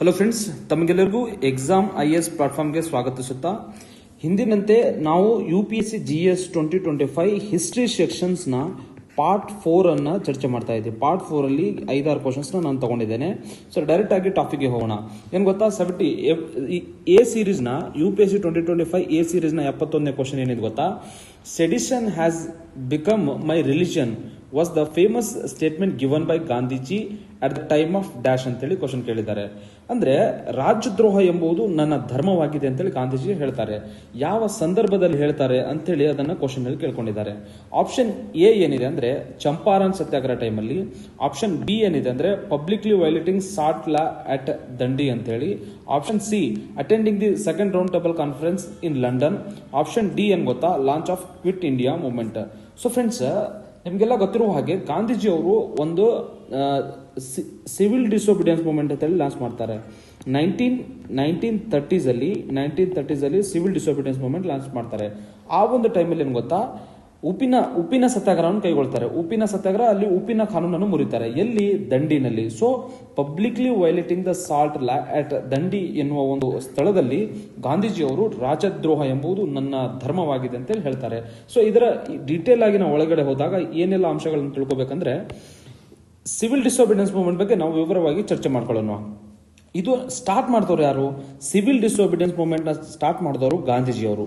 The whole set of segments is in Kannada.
ಹಲೋ ಫ್ರೆಂಡ್ಸ್ ತಮಗೆಲ್ಲರಿಗೂ ಎಕ್ಸಾಮ್ ಐ ಎಸ್ ಪ್ಲಾಟ್ಫಾರ್ಮ್ಗೆ ಸ್ವಾಗತಿಸುತ್ತಾ ಹಿಂದಿನಂತೆ ನಾವು U P S C G S twenty twenty five history ಸೆಕ್ಷನ್ಸ್ನ part ಫೋರನ್ನು ಚರ್ಚೆ ಮಾಡ್ತಾ ಇದ್ದೀವಿ ಪಾರ್ಟ್ ಫೋರಲ್ಲಿ ಐದಾರು ಕ್ವಶನ್ಸ್ನ ನಾನು ತಗೊಂಡಿದ್ದೇನೆ. ಸೊ ಡೈರೆಕ್ಟ್ ಆಗಿ ಟಾಪಿಕ್ಗೆ ಹೋಗೋಣ. ಏನು ಗೊತ್ತಾ seventy A ಸೀರೀಸ್ನ U P S C twenty twenty five A ಸೀರೀಸ್ನ ಎಪ್ಪತ್ತೊಂದನೇ ಕ್ವಶನ್ ಏನಿದೆ ಗೊತ್ತಾ? Sedition has become my religion was the famous statement given by Gandhiji at the time of dash ಅಂತೇಳಿ ಕ್ವಶನ್ ಕೇಳಿದ್ದಾರೆ. ಅಂದ್ರೆ ರಾಜ್ಯದ್ರೋಹ ಎಂಬುದು ನನ್ನ ಧರ್ಮವಾಗಿದೆ ಅಂತೇಳಿ ಗಾಂಧೀಜಿ ಹೇಳ್ತಾರೆ. ಯಾವ ಸಂದರ್ಭದಲ್ಲಿ ಹೇಳ್ತಾರೆ ಅಂತೇಳಿ ಅದನ್ನ ಕ್ವಶನ್ ಅಲ್ಲಿ ಕೇಳ್ಕೊಂಡಿದ್ದಾರೆ. ಆಪ್ಷನ್ ಎ ಏನಿದೆ ಅಂದ್ರೆ ಚಂಪಾರನ್ ಸತ್ಯಾಗ್ರಹ ಟೈಮಲ್ಲಿ ಆಪ್ಷನ್ ಬಿ ಏನಿದೆ ಅಂದ್ರೆ publicly violating salt law at Dandi ಅಂತೇಳಿ. Option C attending the second round table conference in London option D ಏನ್ ಗೊತ್ತಾ? Launch of quit India movement so friends ನಿಮಗೆಲ್ಲ ಗೊತ್ತಿರುವ ಹಾಗೆ ಗಾಂಧೀಜಿ ಅವರು ಒಂದು ಸಿವಿಲ್ ಡಿಸೋಬಿಡಿಯನ್ಸ್ ಮೂವ್ಮೆಂಟ್ ಅಂತೇಳಿ ಲಾಂಚ್ ಮಾಡ್ತಾರೆ. ನೈನ್ಟೀನ್ ನೈನ್ಟೀನ್ ತರ್ಟೀಸಲ್ಲಿ ನೈನ್ಟೀನ್ ತರ್ಟೀಸಲ್ಲಿ ಸಿವಿಲ್ ಡಿಸೋಬಿಡಿಯನ್ಸ್ ಮೂವ್ಮೆಂಟ್ ಲಾಂಚ್ ಮಾಡ್ತಾರೆ. ಆ ಒಂದು ಟೈಮಲ್ಲಿ ಏನು ಗೊತ್ತಾ? ಉಪ್ಪಿನ ಉಪ್ಪಿನ ಸತ್ಯಾಗ್ರಹವನ್ನು ಕೈಗೊಳ್ತಾರೆ. ಉಪ್ಪಿನ ಸತ್ಯಾಗ್ರಹ ಅಲ್ಲಿ ಉಪ್ಪಿನ ಕಾನೂನನ್ನು ಮುರಿತಾರೆ. ಎಲ್ಲಿ? ದಂಡಿನಲ್ಲಿ. So publicly violating the salt law at Dandi ಎನ್ನುವ ಒಂದು ಸ್ಥಳದಲ್ಲಿ ಗಾಂಧೀಜಿಯವರು ರಾಜದ್ರೋಹ ಎಂಬುದು ನನ್ನ ಧರ್ಮವಾಗಿದೆ ಅಂತೇಳಿ ಹೇಳ್ತಾರೆ. ಸೊ ಇದರ ಡೀಟೇಲ್ ಆಗಿ ನಾವು ಒಳಗಡೆ ಹೋದಾಗ ಏನೆಲ್ಲ ಅಂಶಗಳನ್ನು ತಿಳ್ಕೊಬೇಕಂದ್ರೆ ಸಿವಿಲ್ ಡಿಸೋಬಿಡಿಯನ್ಸ್ ಮೂವ್ಮೆಂಟ್ ಬಗ್ಗೆ ನಾವು ವಿವರವಾಗಿ ಚರ್ಚೆ ಮಾಡ್ಕೊಳ್ಳೋಣ. ಇದು ಸ್ಟಾರ್ಟ್ ಮಾಡಿದವರು ಯಾರು? ಸಿವಿಲ್ ಡಿಸೋಬಿಡಿಯನ್ಸ್ ಮೂವ್ಮೆಂಟ್ನ ಸ್ಟಾರ್ಟ್ ಮಾಡಿದವರು ಗಾಂಧೀಜಿಯವರು.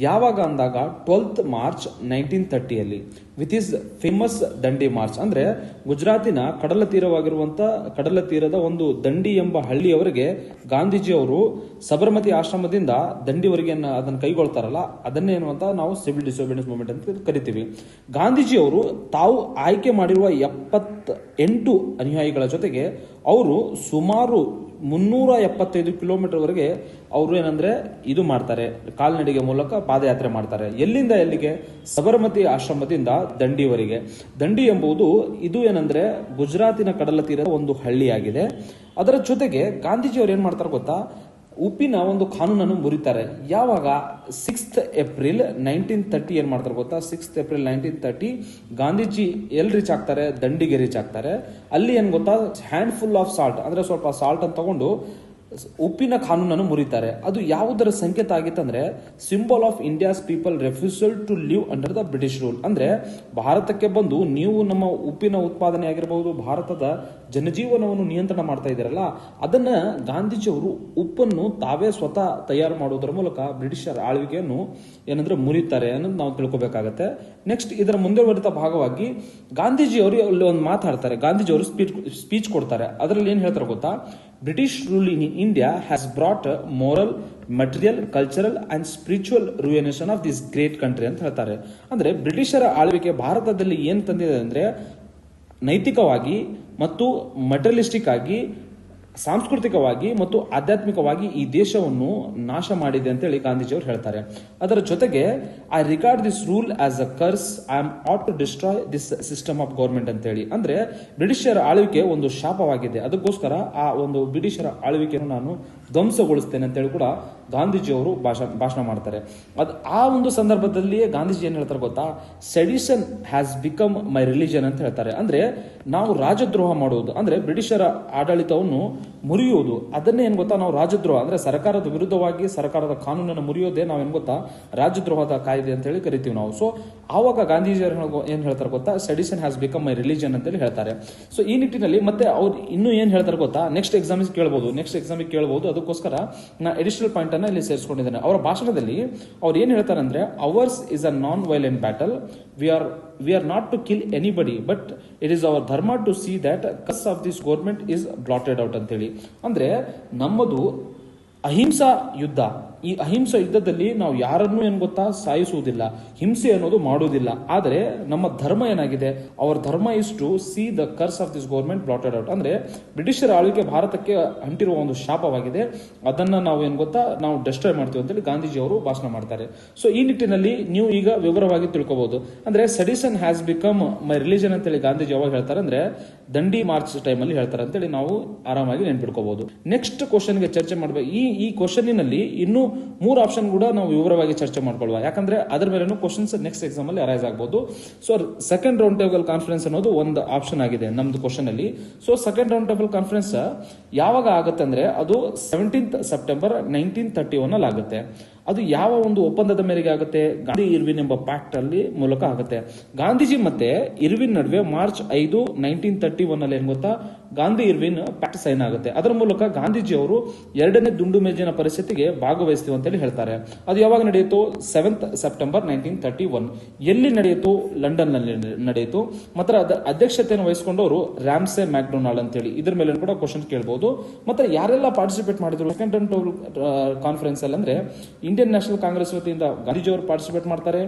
ಯಾವಾಗ ಅಂದಾಗ twelfth March nineteen ಥರ್ಟಿಯಲ್ಲಿ which is famous Dandi march ಅಂದ್ರೆ ಗುಜರಾತಿನ ಕಡಲ ತೀರವಾಗಿರುವಂಥ ಕಡಲ ತೀರದ ಒಂದು ದಂಡಿ ಎಂಬ ಹಳ್ಳಿಯವರೆಗೆ ಗಾಂಧೀಜಿಯವರು ಸಬರಮತಿ ಆಶ್ರಮದಿಂದ ದಂಡಿವರೆಗೆ ಅದನ್ನು ಕೈಗೊಳ್ತಾರಲ್ಲ, ಅದನ್ನೇ ಅಂತ ನಾವು ಸಿವಿಲ್ ಡಿಸೋಬಿಡಿಯನ್ಸ್ ಮೂವ್ಮೆಂಟ್ ಅಂತ ಕರಿತೀವಿ. ಗಾಂಧೀಜಿಯವರು ತಾವು ಆಯ್ಕೆ ಮಾಡಿರುವ ಎಪ್ಪತ್ತ ಎಂಟು ಅನುಯಾಯಿಗಳ ಜೊತೆಗೆ ಅವರು ಸುಮಾರು ಮುನ್ನೂರ ಎಪ್ಪತ್ತೈದು ಕಿಲೋಮೀಟರ್ವರೆಗೆ ಅವರು ಏನಂದರೆ ಇದು ಮಾಡ್ತಾರೆ, ಕಾಲ್ನಡಿಗೆ ಮೂಲಕ ಪಾದಯಾತ್ರೆ ಮಾಡ್ತಾರೆ. ಎಲ್ಲಿಂದ ಎಲ್ಲಿಗೆ? ಸಬರಮತಿ ಆಶ್ರಮದಿಂದ ದಂಡಿವರೆಗೆ. ದಂಡಿ ಎಂಬುದು ಇದು ಏನಂದರೆ ಗುಜರಾತಿನ ಕಡಲ ತೀರದ ಒಂದು ಹಳ್ಳಿಯಾಗಿದೆ. ಅದರ ಜೊತೆಗೆ ಗಾಂಧೀಜಿಯವರು ಏನು ಮಾಡ್ತಾರೆ ಗೊತ್ತಾ? ಉಪ್ಪಿನ ಒಂದು ಕಾನೂನನ್ನು ಮುರಿತಾರೆ. ಯಾವಾಗ ಸಿಕ್ಸ್ತ್ ಏಪ್ರಿಲ್ ನೈನ್ಟೀನ್ ತರ್ಟಿ ಏನು ಮಾಡ್ತಾರೆ ಗೊತ್ತಾ? Sixth April nineteen thirty Gandhiji L reach ಆಗ್ತಾರೆ? ದಂಡಿಗೆ ರೀಚ್ ಆಗ್ತಾರೆ. ಅಲ್ಲಿ ಏನು ಗೊತ್ತಾ? ಹ್ಯಾಂಡ್ ಫುಲ್ ಆಫ್ ಸಾಲ್ಟ್ ಅಂದ್ರೆ ಸ್ವಲ್ಪ ಸಾಲ್ಟ್ ಅನ್ನು ತಗೊಂಡು ಉಪ್ಪಿನ ಕಾನೂನನ್ನು ಮುರಿತಾರೆ. ಅದು ಯಾವುದರ ಸಂಕೇತ ಆಗಿತ್ತಂದ್ರೆ symbol of India's people refusal to live under the British rule ಅಂದ್ರೆ ಭಾರತಕ್ಕೆ ಬಂದು ನೀವು ನಮ್ಮ ಉಪ್ಪಿನ ಉತ್ಪಾದನೆ ಆಗಿರಬಹುದು ಭಾರತದ ಜನಜೀವನವನ್ನು ನಿಯಂತ್ರಣ ಮಾಡ್ತಾ ಇದ್ದಾರಲ್ಲ, ಅದನ್ನ ಗಾಂಧೀಜಿಯವರು ಉಪ್ಪನ್ನು ತಾವೇ ಸ್ವತಃ ತಯಾರು ಮಾಡುವುದರ ಮೂಲಕ ಬ್ರಿಟಿಷರ ಆಳ್ವಿಕೆಯನ್ನು ಏನಂದ್ರೆ ಮುರಿತಾರೆ ಅನ್ನೋದು ನಾವು ತಿಳ್ಕೊಬೇಕಾಗತ್ತೆ. ನೆಕ್ಸ್ಟ್ ಇದರ ಮುಂದುವರಿದ ಭಾಗವಾಗಿ ಗಾಂಧೀಜಿಯವರು ಅಲ್ಲಿ ಒಂದು ಮಾತಾಡ್ತಾರೆ ಗಾಂಧೀಜಿಯವರು ಸ್ಪೀಚ್ ಸ್ಪೀಚ್ ಕೊಡ್ತಾರೆ. ಅದರಲ್ಲಿ ಏನು ಹೇಳ್ತಾರೆ ಗೊತ್ತಾ? British rule in India has brought moral material cultural and spiritual ruination of this great country ಅಂತ ಹೇಳ್ತಾರೆ. ಅಂದ್ರೆ ಬ್ರಿಟಿಷರ ಆಳ್ವಿಕೆ ಭಾರತದಲ್ಲಿ ಏನು ತಂದಿದೆ ಅಂದ್ರೆ ನೈತಿಕವಾಗಿ ಮತ್ತು ಮಟೀರಿಯಲಿಸ್ಟಿಕ್ ಆಗಿ, ಸಾಂಸ್ಕೃತಿಕವಾಗಿ ಮತ್ತು ಆಧ್ಯಾತ್ಮಿಕವಾಗಿ ಈ ದೇಶವನ್ನು ನಾಶ ಮಾಡಿದೆ ಅಂತೇಳಿ ಗಾಂಧೀಜಿಯವರು ಹೇಳ್ತಾರೆ. ಅದರ ಜೊತೆಗೆ I regard this rule as a curse I am out to destroy this system of government ಅಂತೇಳಿ. ಅಂದ್ರೆ, ಬ್ರಿಟಿಷರ ಆಳ್ವಿಕೆ ಒಂದು ಶಾಪವಾಗಿದೆ. ಅದಕ್ಕೋಸ್ಕರ ಆ ಒಂದು ಬ್ರಿಟಿಷರ ಆಳ್ವಿಕೆಯನ್ನು ನಾನು ಧ್ವಂಸಗೊಳಿಸ್ತೇನೆ ಅಂತೇಳಿ ಕೂಡ ಗಾಂಧೀಜಿಯವರು ಭಾಷಣ ಭಾಷಣ ಮಾಡ್ತಾರೆ. ಅದು ಆ ಒಂದು ಸಂದರ್ಭದಲ್ಲಿಯೇ ಗಾಂಧೀಜಿ ಏನು ಹೇಳ್ತಾರೆ ಗೊತ್ತಾ? Sedition has become my religion ಅಂತ ಹೇಳ್ತಾರೆ. ಅಂದರೆ ನಾವು ರಾಜದ್ರೋಹ ಮಾಡುವುದು ಅಂದರೆ ಬ್ರಿಟಿಷರ ಆಡಳಿತವನ್ನು ಮುರಿಯುವುದು. ಅದನ್ನೇ ಏನು ಗೊತ್ತಾ? ನಾವು ರಾಜದ್ರೋಹ, ಅಂದರೆ ಸರ್ಕಾರದ ವಿರುದ್ಧವಾಗಿ ಸರ್ಕಾರದ ಕಾನೂನನ್ನು ಮುರಿಯೋದೇ ನಾವೇನ್ ಗೊತ್ತಾ? ರಾಜದ್ರೋಹದ ಕಾಯ್ದೆ ಅಂತ ಹೇಳಿ ಕರಿತೀವಿ ನಾವು. ಸೊ ಆವಾಗ ಗಾಂಧೀಜಿಯವರು ಏನು ಹೇಳ್ತಾರೆ ಗೊತ್ತಾ? Sedition has become my religion ಅಂತೇಳಿ ಹೇಳ್ತಾರೆ. ಸೊ ಈ ನಿಟ್ಟಿನಲ್ಲಿ ಮತ್ತೆ ಅವ್ರು ಇನ್ನೂ ಏನು ಹೇಳ್ತಾರೆ ಗೊತ್ತಾ? ನೆಕ್ಸ್ಟ್ ಎಕ್ಸಾಮಿಗೆ ಕೇಳ್ಬೋದು ನೆಕ್ಸ್ಟ್ ಎಕ್ಸಾಮಿಗೆ ಕೇಳ್ಬೋದು. ಅದಕ್ಕೋಸ್ಕರ ನಾ ಎಡಿಷನಲ್ ಪಾಯಿಂಟ್ ಅನ್ನ ಇಲ್ಲಿ ಸೇರಿಸ್ಕೊಂಡಿದ್ದಾನೆ. ಅವರ ಭಾಷಣದಲ್ಲಿ ಅವ್ರು ಏನು ಹೇಳ್ತಾರೆ ಅಂದರೆ ours is a non violent battle we are we are not to kill anybody but it is our dharma to see that curse of this government is blotted out ಅಂತೇಳಿ. ಅಂದರೆ ನಮ್ಮದು ಅಹಿಂಸಾ ಯುದ್ಧ. ಈ ಅಹಿಂಸಾ ಯುದ್ಧದಲ್ಲಿ ನಾವು ಯಾರನ್ನೂ ಏನು ಗೊತ್ತಾ? ಸಾಯಿಸುವುದಿಲ್ಲ. ಹಿಂಸೆ ಅನ್ನೋದು ಮಾಡುವುದಿಲ್ಲ. ಆದರೆ ನಮ್ಮ ಧರ್ಮ ಏನಾಗಿದೆ? ಅವರ ಧರ್ಮ ಇಷ್ಟು see the curse of this government blotted out ಅಂದ್ರೆ ಬ್ರಿಟಿಷರ ಆಳ್ವಿಕೆ ಭಾರತಕ್ಕೆ ಅಂಟಿರುವ ಒಂದು ಶಾಪವಾಗಿದೆ. ಅದನ್ನ ನಾವು ಏನು ಗೊತ್ತಾ? ನಾವು ಡೆಸ್ಟ್ರಾಯ್ ಮಾಡ್ತೀವಿ ಅಂತೇಳಿ ಗಾಂಧೀಜಿ ಅವರು ಭಾಷಣ ಮಾಡ್ತಾರೆ. ಸೊ ಈ ನಿಟ್ಟಿನಲ್ಲಿ ನೀವು ಈಗ ವಿವರವಾಗಿ ತಿಳ್ಕೊಬಹುದು ಅಂದ್ರೆ sedition has become my religion ಅಂತೇಳಿ ಗಾಂಧೀಜಿ ಯಾವಾಗ ಹೇಳ್ತಾರೆ ಅಂದರೆ ದಂಡಿ ಮಾರ್ಚ್ ಟೈಮ್ ಅಲ್ಲಿ ಹೇಳ್ತಾರೆ ಅಂತೇಳಿ ನಾವು ಆರಾಮಾಗಿ ನೆನ್ಪಿಡ್ಕೋಬಹುದು ನೆಕ್ಸ್ಟ್ ಕ್ವಶನ್ಗೆ ಚರ್ಚೆ ಮಾಡಬೇಕು. ಈ ಈ ಕ್ವಶನಿನಲ್ಲಿ ಇನ್ನೂ ಮೂರು ಆಪ್ಷನ್ ಕೂಡ ನಾವು ವಿವರವಾಗಿ ಚರ್ಚೆ ಮಾಡ್ಕೊಳ್ಳುವ ಯಾಕಂದ್ರೆ ಅದ್ರ ಮೇಲೂ ಕ್ವಶನ್ಸ್ ನೆಕ್ಸ್ಟ್ ಎಕ್ಸಾಮ್ ಅಲ್ಲಿ ಅರೈಸ್ ಆಗ್ಬೋದು. So second round table conference ಅನ್ನೋದು ಒಂದು ಆಪ್ಷನ್ ಆಗಿದೆ ನಮ್ದು ಕ್ವಶನ್ ಅಲ್ಲಿ. So second round table conference ಯಾವಾಗ ಆಗುತ್ತೆ ಅಂದ್ರೆ ಅದು seventeenth September nineteen thirty one ಅಲ್ಲಿ ಆಗುತ್ತೆ ಅದು ಯಾವ ಒಂದು ಒಪ್ಪಂದದ ಮೇರೆಗೆ ಆಗುತ್ತೆ? ಗಾಂಧಿ ಇರ್ವಿನ್ ಎಂಬ ಪ್ಯಾಕ್ಟ್ ಅಲ್ಲಿ ಮೂಲಕ ಆಗುತ್ತೆ. ಗಾಂಧೀಜಿ ಮತ್ತೆ ಇರ್ವಿನ್ ನಡುವೆ ಮಾರ್ಚ್ ಐದು ನೈನ್ಟೀನ್ ತರ್ಟಿ ಒನ್ ಅಲ್ಲಿ ಏನ್ ಗೊತ್ತಾ? ಗಾಂಧಿ ಇರ್ವಿನ್ ಪ್ಯಾಕ್ಟ್ ಸೈನ್ ಆಗುತ್ತೆ. ಅದರ ಮೂಲಕ ಗಾಂಧೀಜಿ ಅವರು ಎರಡನೇ ದುಂಡು ಮೇಜಿನ ಪರಿಸ್ಥಿತಿಗೆ ಭಾಗವಹಿಸ್ತೀವಿ ಅಂತೇಳಿ ಹೇಳ್ತಾರೆ. ಅದು ಯಾವಾಗ ನಡೆಯಿತು? Seventh September nineteen thirty one ಎಲ್ಲಿ ನಡೆಯಿತು? ಲಂಡನ್ನಲ್ಲಿ ನಡೆಯಿತು. ಮಾತ್ರ ಅದ ಅಧ್ಯಕ್ಷತೆಯನ್ನು ವಹಿಸಿಕೊಂಡವರು ರ್ಯಾಮ್ಸೆ ಮ್ಯಾಕ್ಡೊನಾಲ್ಡ್ ಅಂತೇಳಿ. ಇದ್ರ ಮೇಲೆ ಕೂಡ ಕ್ವಶನ್ ಕೇಳಬಹುದು ಮತ್ತೆ ಯಾರೆಲ್ಲ ಪಾರ್ಟಿಸಿಪೇಟ್ ಮಾಡಿದ್ರು? ಸೆಕೆಂಡ್ ಕಾನ್ಫರೆನ್ಸ್ ಅಲ್ಲಿ ಅಂದ್ರೆ ಇಂಡಿಯನ್ ನ್ಯಾಷನಲ್ ಕಾಂಗ್ರೆಸ್ ವತಿಯಿಂದ ಗಾಂಧೀಜಿ ಅವರು ಪಾರ್ಟಿಸಿಪೇಟ್ ಮಾಡ್ತಾರೆ.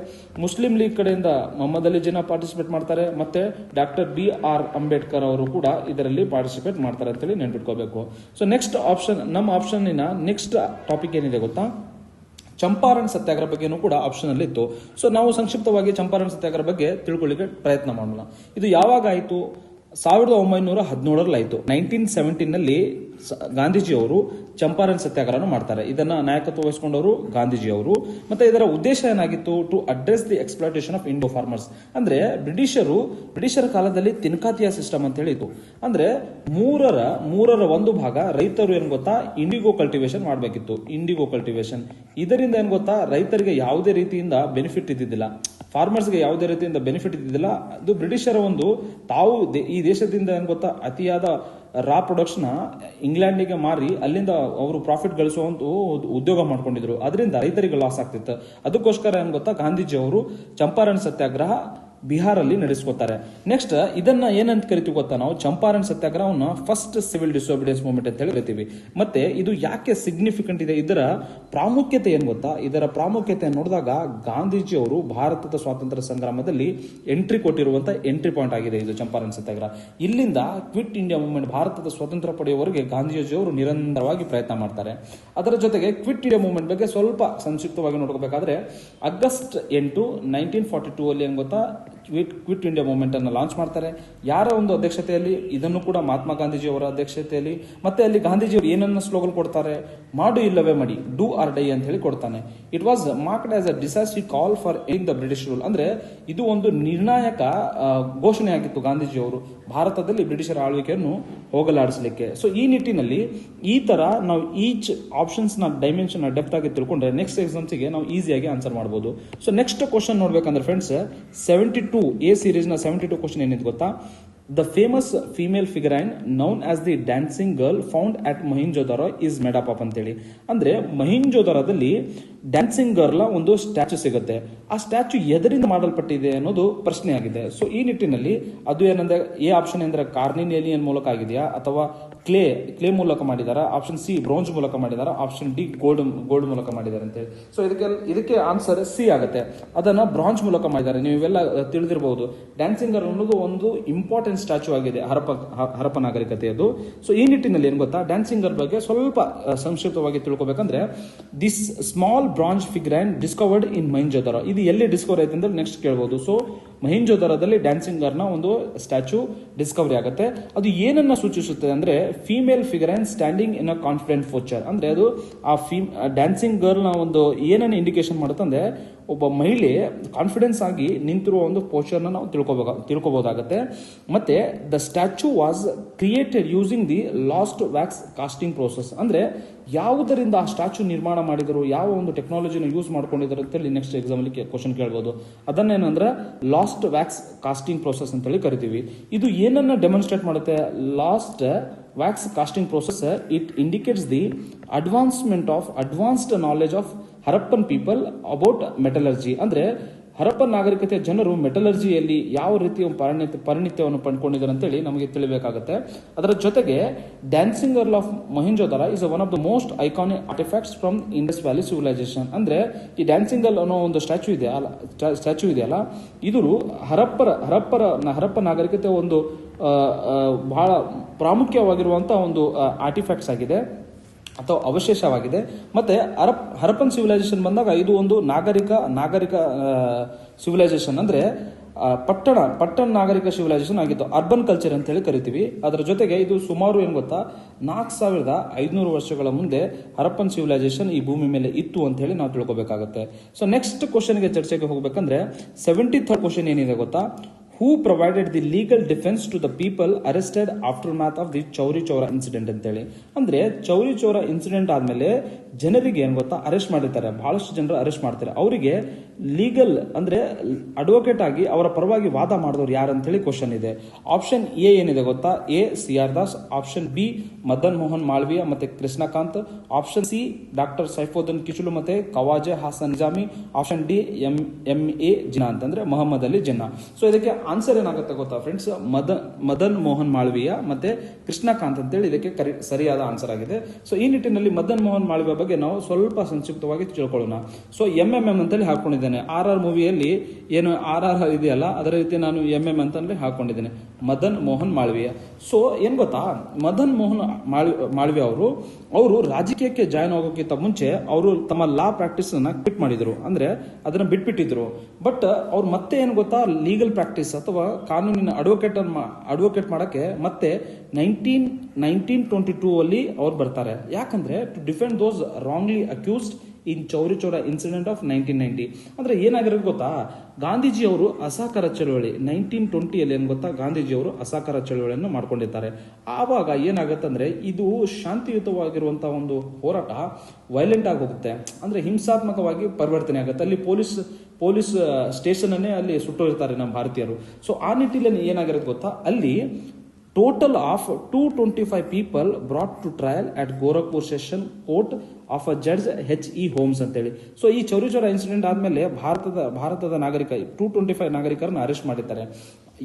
ಮುಸ್ಲಿಂ ಲೀಗ್ ಕಡೆಯಿಂದ ಮೊಹಮ್ಮದ್ ಅಲಿ ಜಿನಾ ಪಾರ್ಟಿಸಿಪೇಟ್ ಮಾಡ್ತಾರೆ. ಮತ್ತೆ ಡಾಕ್ಟರ್ ಬಿ ಆರ್ ಅಂಬೇಡ್ಕರ್ ಅವರು ಕೂಡ ಇದರಲ್ಲಿ ಪಾರ್ಟಿಸಿಪೇಟ್ ಮಾಡ್ತಾರೆ ಅಂತೇಳಿ ನೆನ್ಪಿಟ್ಕೋಬೇಕು. ಸೊ ನೆಕ್ಸ್ಟ್ ಆಪ್ಷನ್ ನಮ್ಮ ಆಪ್ಷನ್ನಿನ ನೆಕ್ಸ್ಟ್ ಟಾಪಿಕ್ ಏನಿದೆ ಗೊತ್ತಾ? ಚಂಪಾರಣ್ ಸತ್ಯಾಗ್ರಹ ಬಗ್ಗೆನೂ ಕೂಡ ಆಪ್ಷನ್ ಅಲ್ಲಿ ಇತ್ತು. ಸೊ ನಾವು ಸಂಕ್ಷಿಪ್ತವಾಗಿ ಚಂಪಾರಣ್ ಸತ್ಯಾಗ್ರಹ ಬಗ್ಗೆ ತಿಳ್ಕೊಳ್ಳಿಕ್ಕೆ ಪ್ರಯತ್ನ ಮಾಡೋಣ. ಇದು ಯಾವಾಗ ಆಯಿತು? ಸಾವಿರದ ಒಂಬೈನೂರ ಹದಿನೇಳರಲ್ಲಿ ಆಯಿತು. ನೈನ್ಟೀನ್ ಸೆವೆಂಟೀನಲ್ಲಿ ಗಾಂಧೀಜಿ ಅವರು ಚಂಪಾರಣ್ ಸತ್ಯಾಗ್ರಹವನ್ನು ಮಾಡ್ತಾರೆ. ಇದನ್ನ ನಾಯಕತ್ವ ವಹಿಸಿಕೊಂಡವರು ಗಾಂಧೀಜಿ ಅವರು ಮತ್ತೆ ಇದರ ಉದ್ದೇಶ ಏನಾಗಿತ್ತು? To address the exploitation of indigo farmers ಅಂದ್ರೆ ಬ್ರಿಟಿಷರು, ಬ್ರಿಟಿಷರ ಕಾಲದಲ್ಲಿ ತಿನ್ಕಾತಿಯ ಸಿಸ್ಟಮ್ ಅಂತ ಹೇಳಿತ್ತು. ಅಂದ್ರೆ ಮೂರರ ಮೂರರ ಒಂದು ಭಾಗ ರೈತರು ಏನ್ ಗೊತ್ತಾ? ಇಂಡಿಗೋ ಕಲ್ಟಿವೇಶನ್ ಮಾಡಬೇಕಿತ್ತು. ಇಂಡಿಗೋ ಕಲ್ಟಿವೇಶನ್ ಇದರಿಂದ ಏನ್ ಗೊತ್ತಾ? ರೈತರಿಗೆ ಯಾವುದೇ ರೀತಿಯಿಂದ ಬೆನಿಫಿಟ್ ಇದ್ದಿದ್ದಿಲ್ಲ. ಫಾರ್ಮರ್ಸ್ಗೆ ಯಾವುದೇ ರೀತಿಯಿಂದ ಬೆನಿಫಿಟ್ ಇದ್ದಿದ್ದಿಲ್ಲ. ಅದು ಬ್ರಿಟಿಷರ ಒಂದು ತಾವು ಈ ದೇಶದಿಂದ ಏನು ಗೊತ್ತಾ, ಅತಿಯಾದ ರಾ ಪ್ರೊಡಕ್ಷನ್ ಇಂಗ್ಲೆಂಡಿಗೆ ಮಾರಿ ಅಲ್ಲಿಂದ ಅವರು ಪ್ರಾಫಿಟ್ ಗಳಿಸುವಂತ ಉದ್ಯೋಗ ಮಾಡ್ಕೊಂಡಿದ್ರು. ಅದರಿಂದ ರೈತರಿಗೆ ಲಾಸ್ ಆಗ್ತಿತ್ತು. ಅದಕ್ಕೋಸ್ಕರ ಏನು ಗೊತ್ತಾ ಗಾಂಧೀಜಿ ಅವರು ಚಂಪಾರಣ್ ಸತ್ಯಾಗ್ರಹ ಬಿಹಾರಲ್ಲಿ ನಡೆಸ್ಕೊತಾರೆ. ನೆಕ್ಸ್ಟ್ ಇದನ್ನ ಏನಂತ ಕರಿತೀವಿ ಗೊತ್ತಾ ನಾವು? ಚಂಪಾರಣ್ ಸತ್ಯಾಗ್ರಹವನ್ನ ಫಸ್ಟ್ ಸಿವಿಲ್ ಡಿಸೋಬಿಡಿಯನ್ಸ್ ಮೂವ್ಮೆಂಟ್ ಅಂತ ಹೇಳಿ ಕರಿತೀವಿ. ಮತ್ತೆ ಇದು ಯಾಕೆ ಸಿಗ್ನಿಫಿಕೆಂಟ್ ಇದೆ? ಇದರ ಪ್ರಾಮುಖ್ಯತೆ ಏನು ಗೊತ್ತಾ? ಇದರ ಪ್ರಾಮುಖ್ಯತೆ ನೋಡಿದಾಗ ಗಾಂಧೀಜಿ ಅವರು ಭಾರತದ ಸ್ವಾತಂತ್ರ್ಯ ಸಂಗ್ರಾಮದಲ್ಲಿ ಎಂಟ್ರಿ ಕೊಟ್ಟಿರುವಂತ ಎಂಟ್ರಿ ಪಾಯಿಂಟ್ ಆಗಿದೆ ಇದು ಚಂಪಾರಣ್ ಸತ್ಯಾಗ್ರಹ. ಇಲ್ಲಿಂದ ಕ್ವಿಟ್ ಇಂಡಿಯಾ ಮೂವ್ಮೆಂಟ್ ಭಾರತದ ಸ್ವಾತಂತ್ರ್ಯ ಪಡೆಯುವವರೆಗೆ ಗಾಂಧೀಜಿ ಅವರು ನಿರಂತರವಾಗಿ ಪ್ರಯತ್ನ ಮಾಡ್ತಾರೆ. ಅದರ ಜೊತೆಗೆ ಕ್ವಿಟ್ ಇಂಡಿಯಾ ಮೂವ್ಮೆಂಟ್ ಬಗ್ಗೆ ಸ್ವಲ್ಪ ಸಂಕ್ಷಿಪ್ತವಾಗಿ ನೋಡ್ಕೋಬೇಕಾದ್ರೆ, ಆಗಸ್ಟ್ ಎಂಟು ನೈನ್ಟೀನ್ ಫಾರ್ಟಿ ಟೂ ಅಲ್ಲಿ ಏನ್ ಗೊತ್ತಾ? ಕ್ವಿಟ್ ಕ್ವಿಟ್ ಇಂಡಿಯಾ ಮೂವ್ಮೆಂಟ್ ಅನ್ನು ಲಾಂಚ್ ಮಾಡ್ತಾರೆ. ಯಾರ ಒಂದು ಅಧ್ಯಕ್ಷತೆಯಲ್ಲಿ, ಇದನ್ನು ಕೂಡ ಮಹಾತ್ಮ ಗಾಂಧೀಜಿ ಅವರ ಅಧ್ಯಕ್ಷತೆಯಲ್ಲಿ, ಮತ್ತೆ ಅಲ್ಲಿ ಗಾಂಧೀಜಿ ಅವರು ಏನನ್ನ ಸ್ಲೋಗನ್ ಕೊಡ್ತಾರೆ? ಮಾಡು ಇಲ್ಲವೇ ಮಾಡಿ ಡೂ ಆರ್ ಡೈ ಅಂತ ಹೇಳಿ ಕೊಡ್ತಾನೆ. It was marked as a decisive call for in the British rule ಅಂದ್ರೆ ಇದು ಒಂದು ನಿರ್ಣಾಯಕ ಘೋಷಣೆಯಾಗಿತ್ತು ಘೋಷಣೆ ಆಗಿತ್ತು ಗಾಂಧೀಜಿ ಅವರು. ಭಾರತದಲ್ಲಿ ಬ್ರಿಟಿಷರ ಆಳ್ವಿಕೆಯನ್ನು ಹೋಗಲಾಡಿಸಲಿಕ್ಕೆ. ಸೊ ಈ ನಿಟ್ಟಿನಲ್ಲಿ ಈ ತರ ನಾವು ಈಚ್ ಆಪ್ಷನ್ಸ್ನ ಡೈಮೆನ್ಷನ್ ಡೆಪ್ತ್ ಆಗಿ ತಿಳ್ಕೊಂಡ್ರೆ ನೆಕ್ಸ್ಟ್ ಎಕ್ಸಾಮ್ಸ್ಗೆ ನಾವು ಈಸಿಯಾಗಿ ಆನ್ಸರ್ ಮಾಡಬಹುದು ಸೊ ನೆಕ್ಸ್ಟ್ ಕ್ವಶನ್ ನೋಡ್ಬೇಕಂದ್ರೆ ಫ್ರೆಂಡ್ಸ್ ಸೆವೆಂಟಿ ಟೂ ಎ ಸೀರೀಸ್ನ ಸೆವೆಂಟಿ ಟೂ ಕ್ವಶನ್ ಏನಿದೆ ಗೊತ್ತಾ? The famous female figurine known as the dancing girl found at Mohenjodaro is made of of ಅಂತೇಳಿ. ಅಂದ್ರೆ ಮಹಿಂಜೋದರದಲ್ಲಿ ಡ್ಯಾನ್ಸಿಂಗ್ ಗರ್ಲ್ ಒಂದು ಸ್ಟ್ಯಾಚು ಸಿಗುತ್ತೆ. ಆ ಸ್ಟ್ಯಾಚು ಎದರಿಂದ ಮಾಡಲ್ಪಟ್ಟಿದೆ ಅನ್ನೋದು ಪ್ರಶ್ನೆ ಆಗಿದೆ ಸೊ ಈ ನಿಟ್ಟಿನಲ್ಲಿ ಅದು ಏನಂದ್ರೆ, ಎ ಆಪ್ಷನ್ ಅಂದ್ರೆ ಕಾರ್ನಿನೇಲಿಯನ್ ಮೂಲಕ ಆಗಿದೆಯಾ? ಅಥವಾ ಕ್ಲೇ ಕ್ಲೇ ಮೂಲಕ ಮಾಡಿದಾರ? ಆಪ್ಷನ್ ಸಿ ಬ್ರೋಂಜ್ ಮೂಲಕ ಮಾಡಿದಾರ? ಆಪ್ಷನ್ ಡಿ ಗೋಲ್ಡ್ ಗೋಲ್ಡ್ ಮೂಲಕ ಮಾಡಿದ್ದಾರೆ ಅಂತೇಳಿ ಸೊ ಇದಕ್ಕೆ ಇದಕ್ಕೆ ಆನ್ಸರ್ ಸಿ ಆಗುತ್ತೆ. ಅದನ್ನ ಬ್ರಾಂಜ್ ಮೂಲಕ ಮಾಡಿದ್ದಾರೆ ನೀವೆಲ್ಲ ತಿಳಿದಿರಬಹುದು ಡ್ಯಾನ್ಸಿಂಗ್ ಗರ್ಲ್ ಅನ್ನೋದು ಒಂದು ಇಂಪಾರ್ಟೆಂಟ್ ಸ್ಟ್ಯಾಚು ಆಗಿದೆ ಹರಪ ಹರಪ ನಾಗರಿಕತೆ ನಾಗರಿಕತೆಯದು ಸೊ ಈ ನಿಟ್ಟಿನಲ್ಲಿ ಏನು ಗೊತ್ತಾ? ಡ್ಯಾನ್ಸಿಂಗ್ ಬಗ್ಗೆ ಸ್ವಲ್ಪ ಸಂಕ್ಷಿಪ್ತವಾಗಿ ತಿಳ್ಕೊಬೇಕಂದ್ರೆ this small bronze figurine discovered in Mohenjodaro ಇದು ಎಲ್ಲಿ ಡಿಸ್ಕವರ್ ಆಯ್ತು ಅಂದ್ರೆ ನೆಕ್ಸ್ಟ್ ಕೇಳ್ಬೋದು. ಸೊ ಮಹಿಂಜೋದರದಲ್ಲಿ ಡ್ಯಾನ್ಸಿಂಗ್ ಗರ್ನ ಒಂದು ಸ್ಟ್ಯಾಚು ಡಿಸ್ಕವರಿ ಆಗುತ್ತೆ. ಅದು ಏನನ್ನ ಸೂಚಿಸುತ್ತದೆ ಅಂದ್ರೆ female figurine standing in a confident posture ಅಂದ್ರೆ ಅದು ಆ ಫೀಮ್ ಡ್ಯಾನ್ಸಿಂಗ್ ಗರ್ಲ್ನ ಒಂದು ಏನನ್ನ ಇಂಡಿಕೇಶನ್ ಮಾಡುತ್ತೆ ಅಂದ್ರೆ ಒಬ್ಬ ಮಹಿಳೆ ಕಾನ್ಫಿಡೆನ್ಸ್ ಆಗಿ ನಿಂತಿರುವ ಒಂದು ಪೋಸ್ಚರ್ನ ನಾವು ತಿಳ್ಕೊಬೇಕು ತಿಳ್ಕೊಬಹುದಾಗತ್ತೆ ಮತ್ತೆ the statue was created using the lost wax casting process ಅಂದ್ರೆ ಯಾವುದರಿಂದ ಆ ಸ್ಟ್ಯಾಚು ನಿರ್ಮಾಣ ಮಾಡಿದರು, ಯಾವ ಒಂದು ಟೆಕ್ನಾಲಜಿನ ಯೂಸ್ ಮಾಡ್ಕೊಂಡಿದ್ದಾರೆ ಅಂತೇಳಿ ನೆಕ್ಸ್ಟ್ ಎಕ್ಸಾಮ್ ಅಲ್ಲಿ ಕ್ವಶನ್ ಕೇಳ್ಬೋದು. ಅದನ್ನೇನಂದ್ರೆ ಲಾಸ್ಟ್ ವ್ಯಾಕ್ಸ್ ಕಾಸ್ಟಿಂಗ್ ಪ್ರೋಸೆಸ್ ಅಂತೇಳಿ ಕರಿತೀವಿ. ಇದು ಏನನ್ನ ಡೆಮಾನ್ಸ್ಟ್ರೇಟ್ ಮಾಡುತ್ತೆ? Lost wax casting process it indicates the advancement of advanced knowledge of Harappan people about metallurgy. ಅಂದ್ರೆ ಹರಪ್ಪನ್ ನಾಗರಿಕತೆಯ ಜನರು ಮೆಟಲರ್ಜಿಯಲ್ಲಿ ಯಾವ ರೀತಿಯ ಪರಿಣಿತ ಪರಿಣಿತ್ಯವನ್ನು ಪಡ್ಕೊಂಡಿದ್ದಾರೆ ಅಂತೇಳಿ ನಮಗೆ ತಿಳಿಬೇಕಾಗುತ್ತೆ. ಅದರ ಜೊತೆಗೆ dancing girl of Mohenjodaro is one of the most iconic artefacts from Indus valley civilisation ಅಂದ್ರೆ ಈ ಡ್ಯಾನ್ಸಿಂಗ್ ಗರ್ಲ್ ಅನ್ನೋ ಒಂದು ಸ್ಟ್ಯಾಚು ಇದೆ ಅಲ್ಲ ಸ್ಟ್ಯಾಚು ಇದೆಯಲ್ಲ ಇದು ಹರಪ್ಪರ ಹರಪ್ಪರ ಹರಪ್ಪ ನಾಗರಿಕತೆ ಒಂದು ಬಹಳ ಪ್ರಾಮುಖ್ಯವಾಗಿರುವಂತಹ ಒಂದು ಆರ್ಟಿಫ್ಯಾಕ್ಟ್ಸ್ ಆಗಿದೆ. ಅಥವಾ ಅವಶೇಷವಾಗಿದೆ. ಮತ್ತೆ ಹರಪ್ ಹರಪನ್ ಸಿವಿಲೈಸೇಷನ್ ಬಂದಾಗ ಇದು ಒಂದು ನಾಗರಿಕ ನಾಗರಿಕ ಸಿವಿಲೈಸೇಷನ್ ಅಂದ್ರೆ ಪಟ್ಟಣ ಪಟ್ಟಣ ನಾಗರಿಕ ಸಿವಿಲೈಸೇಷನ್ ಆಗಿತ್ತು. ಅರ್ಬನ್ ಕಲ್ಚರ್ ಅಂತ ಹೇಳಿ ಕರಿತೀವಿ. ಅದರ ಜೊತೆಗೆ ಇದು ಸುಮಾರು ಏನು ಗೊತ್ತಾ? ನಾಲ್ಕು ಸಾವಿರದ ಐದುನೂರು ವರ್ಷಗಳ ಮುಂದೆ ಹರಪ್ಪನ್ ಸಿವಿಲೈಸೇಷನ್ ಈ ಭೂಮಿ ಮೇಲೆ ಇತ್ತು ಅಂತ ಹೇಳಿ ನಾವು ತಿಳ್ಕೊಬೇಕಾಗುತ್ತೆ. ಸೊ ನೆಕ್ಸ್ಟ್ ಕ್ವಶನ್ಗೆ ಚರ್ಚೆಗೆ ಹೋಗಬೇಕಂದ್ರೆ ಸೆವೆಂಟಿ ಥರ್ಡ್ ಕ್ವಶನ್ ಏನಿದೆ ಗೊತ್ತಾ? Who provided the legal defence to the people arrested aftermath of the Chauri Chaura incident ಅಂತೇಳಿ. ಅಂದ್ರೆ ಚೌರಿ ಚೌರ ಇನ್ಸಿಡೆಂಟ್ ಆದ್ಮೇಲೆ ಜನರಿಗೆ ಏನು ಗೊತ್ತಾ? ಅರೆಸ್ಟ್ ಮಾಡಿರ್ತಾರೆ. ಬಹಳಷ್ಟು ಜನರು ಅರೆಸ್ಟ್ ಮಾಡ್ತಾರೆ. ಅವರಿಗೆ ಲೀಗಲ್ ಅಂದ್ರೆ ಅಡ್ವೊಕೇಟ್ ಆಗಿ ಅವರ ಪರವಾಗಿ ವಾದ ಮಾಡಿದವ್ರು ಯಾರು ಅಂತ ಹೇಳಿ ಕ್ವಶನ್ ಇದೆ. ಆಪ್ಷನ್ ಎ ಏನಿದೆ ಗೊತ್ತಾ? A C R Das. Option B, Madan Mohan Malviya ಮತ್ತೆ Krishnakant. Option C, doctor Saifuddin Kitchlew ಮತ್ತೆ Khwaja Hasan Nizami. Option D, M M A Jinnah ಅಂತಂದರೆ ಮೊಹಮ್ಮದ್ ಅಲಿ ಜಿನ್ನಾ ಸೊ ಇದಕ್ಕೆ ಆನ್ಸರ್ ಏನಾಗುತ್ತೆ ಗೊತ್ತಾ ಫ್ರೆಂಡ್ಸ್ ಮದನ್ ಮದನ್ ಮೋಹನ್ ಮಾಳ್ವಿಯ ಮತ್ತೆ ಕೃಷ್ಣಕಾಂತ್ ಅಂತೇಳಿ ಇದಕ್ಕೆ ಕರಿ, ಸರಿಯಾದ ಆನ್ಸರ್ ಆಗಿದೆ. ಸೊ ಈ ನಿಟ್ಟಿನಲ್ಲಿ ಮದನ್ ಮೋಹನ್ ಮಾಳ್ವಿಯ ಬಗ್ಗೆ ನಾವು ಸ್ವಲ್ಪ ಸಂಕ್ಷಿಪ್ತವಾಗಿ ತಿಳ್ಕೊಳ್ಳೋಣ. ಸೊ ಎಂ ಎಂ ಎಂ ಅಂತೇಳಿ ಹಾಕೊಂಡಿದ್ದೇನೆ ಆರ್ ಆರ್ ಮೂವಿಯಲ್ಲಿ ಏನು ಆರ್ ಆರ್ ಇದೆಯಲ್ಲ, ಅದರ ರೀತಿ ನಾನು ಎಂ ಎಂ ಅಂತಂದ್ರೆ ಹಾಕೊಂಡಿದ್ದೇನೆ ಮದನ್ ಮೋಹನ್ ಮಾಳ್ವಿಯ. ಸೊ ಏನು ಗೊತ್ತಾ? ಮದನ್ ಮೋಹನ್ ಮಾಳ್ ಮಾಳ್ವಿಯ ಅವರು ಅವರು ರಾಜಕೀಯಕ್ಕೆ ಜಾಯ್ನ್ ಆಗೋಕ್ಕಿಂತ ಮುಂಚೆ ಅವರು ತಮ್ಮ ಲಾ ಪ್ರಾಕ್ಟೀಸ್ ಅನ್ನ ಕ್ವಿಟ್ ಮಾಡಿದ್ರು. ಅಂದ್ರೆ ಅದನ್ನ ಬಿಟ್ಬಿಟ್ಟಿದ್ರು. ಬಟ್ ಅವ್ರು ಮತ್ತೆ ಏನು ಗೊತ್ತಾ? ಲೀಗಲ್ ಪ್ರಾಕ್ಟೀಸ್ ಅಥವಾ ಕಾನೂನಿನ ಅಡ್ವೊಕೇಟ್ ಅಡ್ವೊಕೇಟ್ ಮಾಡೋಕ್ಕೆ ಮತ್ತೆ ನೈನ್ಟೀನ್ ನೈನ್ಟೀನ್ ಟ್ವೆಂಟಿ ಟೂ ಅಲ್ಲಿ ಅವ್ರು ಬರ್ತಾರೆ. ಯಾಕಂದ್ರೆ to defend those wrongly accused in Chauri Chaura incident of nineteen ninety ಅಂದ್ರೆ ಏನಾಗಿರೋದು ಗೊತ್ತಾ? ಗಾಂಧೀಜಿ ಅವರು ಅಸಹಕಾರ ಚಳವಳಿ ನೈನ್ಟೀನ್ ಟ್ವೆಂಟಿಯಲ್ಲಿ ಏನು ಗೊತ್ತಾ? ಗಾಂಧೀಜಿ ಅವರು ಅಸಹಕಾರ ಚಳವಳಿಯನ್ನು ಮಾಡ್ಕೊಂಡಿದ್ದಾರೆ. ಆವಾಗ ಏನಾಗತ್ತಂದ್ರೆ ಇದು ಶಾಂತಿಯುತವಾಗಿರುವಂತಹ ಒಂದು ಹೋರಾಟ ವೈಲೆಂಟ್ ಆಗಿ ಹೋಗುತ್ತೆ. ಅಂದ್ರೆ ಹಿಂಸಾತ್ಮಕವಾಗಿ ಪರಿವರ್ತನೆ ಆಗುತ್ತೆ. ಅಲ್ಲಿ ಪೊಲೀಸ್ ಪೊಲೀಸ್ ಸ್ಟೇಷನ್ ಅನ್ನೇ ಅಲ್ಲಿ ಸುಟ್ಟೋಗಿರ್ತಾರೆ ನಮ್ಮ ಭಾರತೀಯರು. ಸೊ ಆ ನಿಟ್ಟಿನಲ್ಲಿ ಏನಾಗಿರೋದು ಗೊತ್ತಾ? ಅಲ್ಲಿ total of two twenty five people brought to trial at Gorakhpur session court of a judge H E Holmes ಅಂತೇಳಿ. ಸೊ ಈ ಚೌರಿ ಇನ್ಸಿಡೆಂಟ್ ಆದಮೇಲೆ ಭಾರತದ ಭಾರತದ ನಾಗರಿಕ ಟೂ ಟ್ವೆಂಟಿ ಫೈವ್ ನಾಗರಿಕರನ್ನು ಅರೆಸ್ಟ್ ಮಾಡಿದ್ದಾರೆ.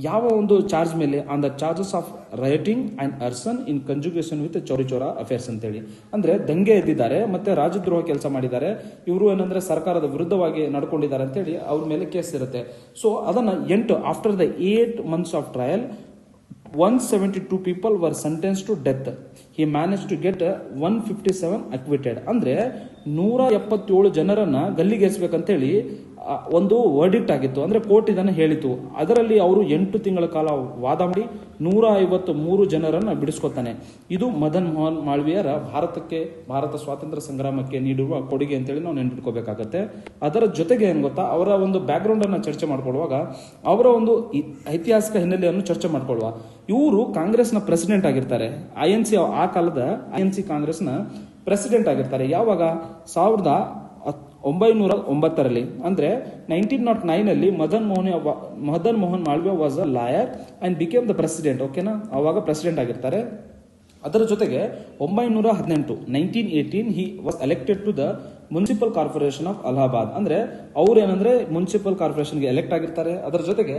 ಯಾವ ಒಂದು ಚಾರ್ಜ್ ಮೇಲೆ on the charges of rioting and arson in conjugation with Chauri Chaura affairs ಅಂತೇಳಿ. ಅಂದ್ರೆ ದಂಗೆ ಎದ್ದಿದ್ದಾರೆ, ಮತ್ತೆ ರಾಜದ್ರೋಹ ಕೆಲಸ ಮಾಡಿದ್ದಾರೆ. ಇವರು ಏನಂದ್ರೆ ಸರ್ಕಾರದ ವಿರುದ್ಧವಾಗಿ ನಡ್ಕೊಂಡಿದ್ದಾರೆ ಅಂತೇಳಿ ಅವ್ರ ಮೇಲೆ ಕೇಸ್ ಇರುತ್ತೆ. ಸೊ ಅದನ್ನ ಎಂಟು after the eight months of trial one seventy two people were sentenced to death he managed to get one fifty seven acquitted ಅಂದ್ರೆ ನೂರ ಎಪ್ಪತ್ತೇಳು ಜನರನ್ನ ಗಲ್ಲಿಗೇರಿಸ್ಬೇಕಂತೇಳಿ ಒಂದು ವರ್ಡಿಕ್ಟ್ ಆಗಿತ್ತು. ಅಂದ್ರೆ ಕೋರ್ಟ್ ಇದನ್ನು ಹೇಳಿತು ಅದರಲ್ಲಿ ಅವರು ಎಂಟು ತಿಂಗಳ ಕಾಲ ವಾದ ಮಾಡಿ ನೂರ ಐವತ್ತು ಮೂರು ಜನರನ್ನ ಬಿಡಿಸ್ಕೊತಾನೆ ಇದು ಮದನ್ ಮೋಹನ್ ಮಾಳ್ವಿಯರ ಭಾರತಕ್ಕೆ, ಭಾರತ ಸ್ವಾತಂತ್ರ್ಯ ಸಂಗ್ರಾಮಕ್ಕೆ ನೀಡಿರುವ ಕೊಡುಗೆ ಅಂತೇಳಿ ನಾವು ನೆನ್ಪಿಟ್ಕೋಬೇಕಾಗತ್ತೆ. ಅದರ ಜೊತೆಗೆ ಏನು ಗೊತ್ತಾ? ಅವರ ಒಂದು ಬ್ಯಾಕ್ ಗ್ರೌಂಡ್ ಅನ್ನ ಚರ್ಚೆ ಮಾಡ್ಕೊಳ್ಳುವಾಗ, ಅವರ ಒಂದು ಐತಿಹಾಸಿಕ ಹಿನ್ನೆಲೆಯನ್ನು ಚರ್ಚೆ ಮಾಡ್ಕೊಳ್ಳುವ. ಇವರು ಕಾಂಗ್ರೆಸ್ನ ಪ್ರೆಸಿಡೆಂಟ್ ಆಗಿರ್ತಾರೆ. ಐ ಎನ್ ಸಿ ಆ ಕಾಲದ ಐ ಎನ್ ಸಿ ಕಾಂಗ್ರೆಸ್ನ ಪ್ರೆಸಿಡೆಂಟ್ ಆಗಿರ್ತಾರೆ. ಯಾವಾಗ? ಸಾವಿರದ ಒಂಬೈನೂರ ಒಂಬತ್ತರಲ್ಲಿ. ಅಂದ್ರೆ ನೈನ್ಟೀನ್ ನಾಟ್ ನೈನ್ ಅಲ್ಲಿ Madan Mohan Madan Mohan Malviya was a lawyer and became the president ಓಕೆನಾ ಅವಾಗ ಪ್ರೆಸಿಡೆಂಟ್ ಆಗಿರ್ತಾರೆ. ಅದರ ಜೊತೆಗೆ ಒಂಬೈನೂರ ಹದಿನೆಂಟು nineteen eighteen he was elected to the municipal corporation of Allahabad ಅಂದ್ರೆ ಅವ್ರು ಏನಂದ್ರೆ ಮುನ್ಸಿಪಲ್ ಕಾರ್ಪೊರೇಷನ್ಗೆ ಎಲೆಕ್ಟ್ ಆಗಿರ್ತಾರೆ. ಅದರ ಜೊತೆಗೆ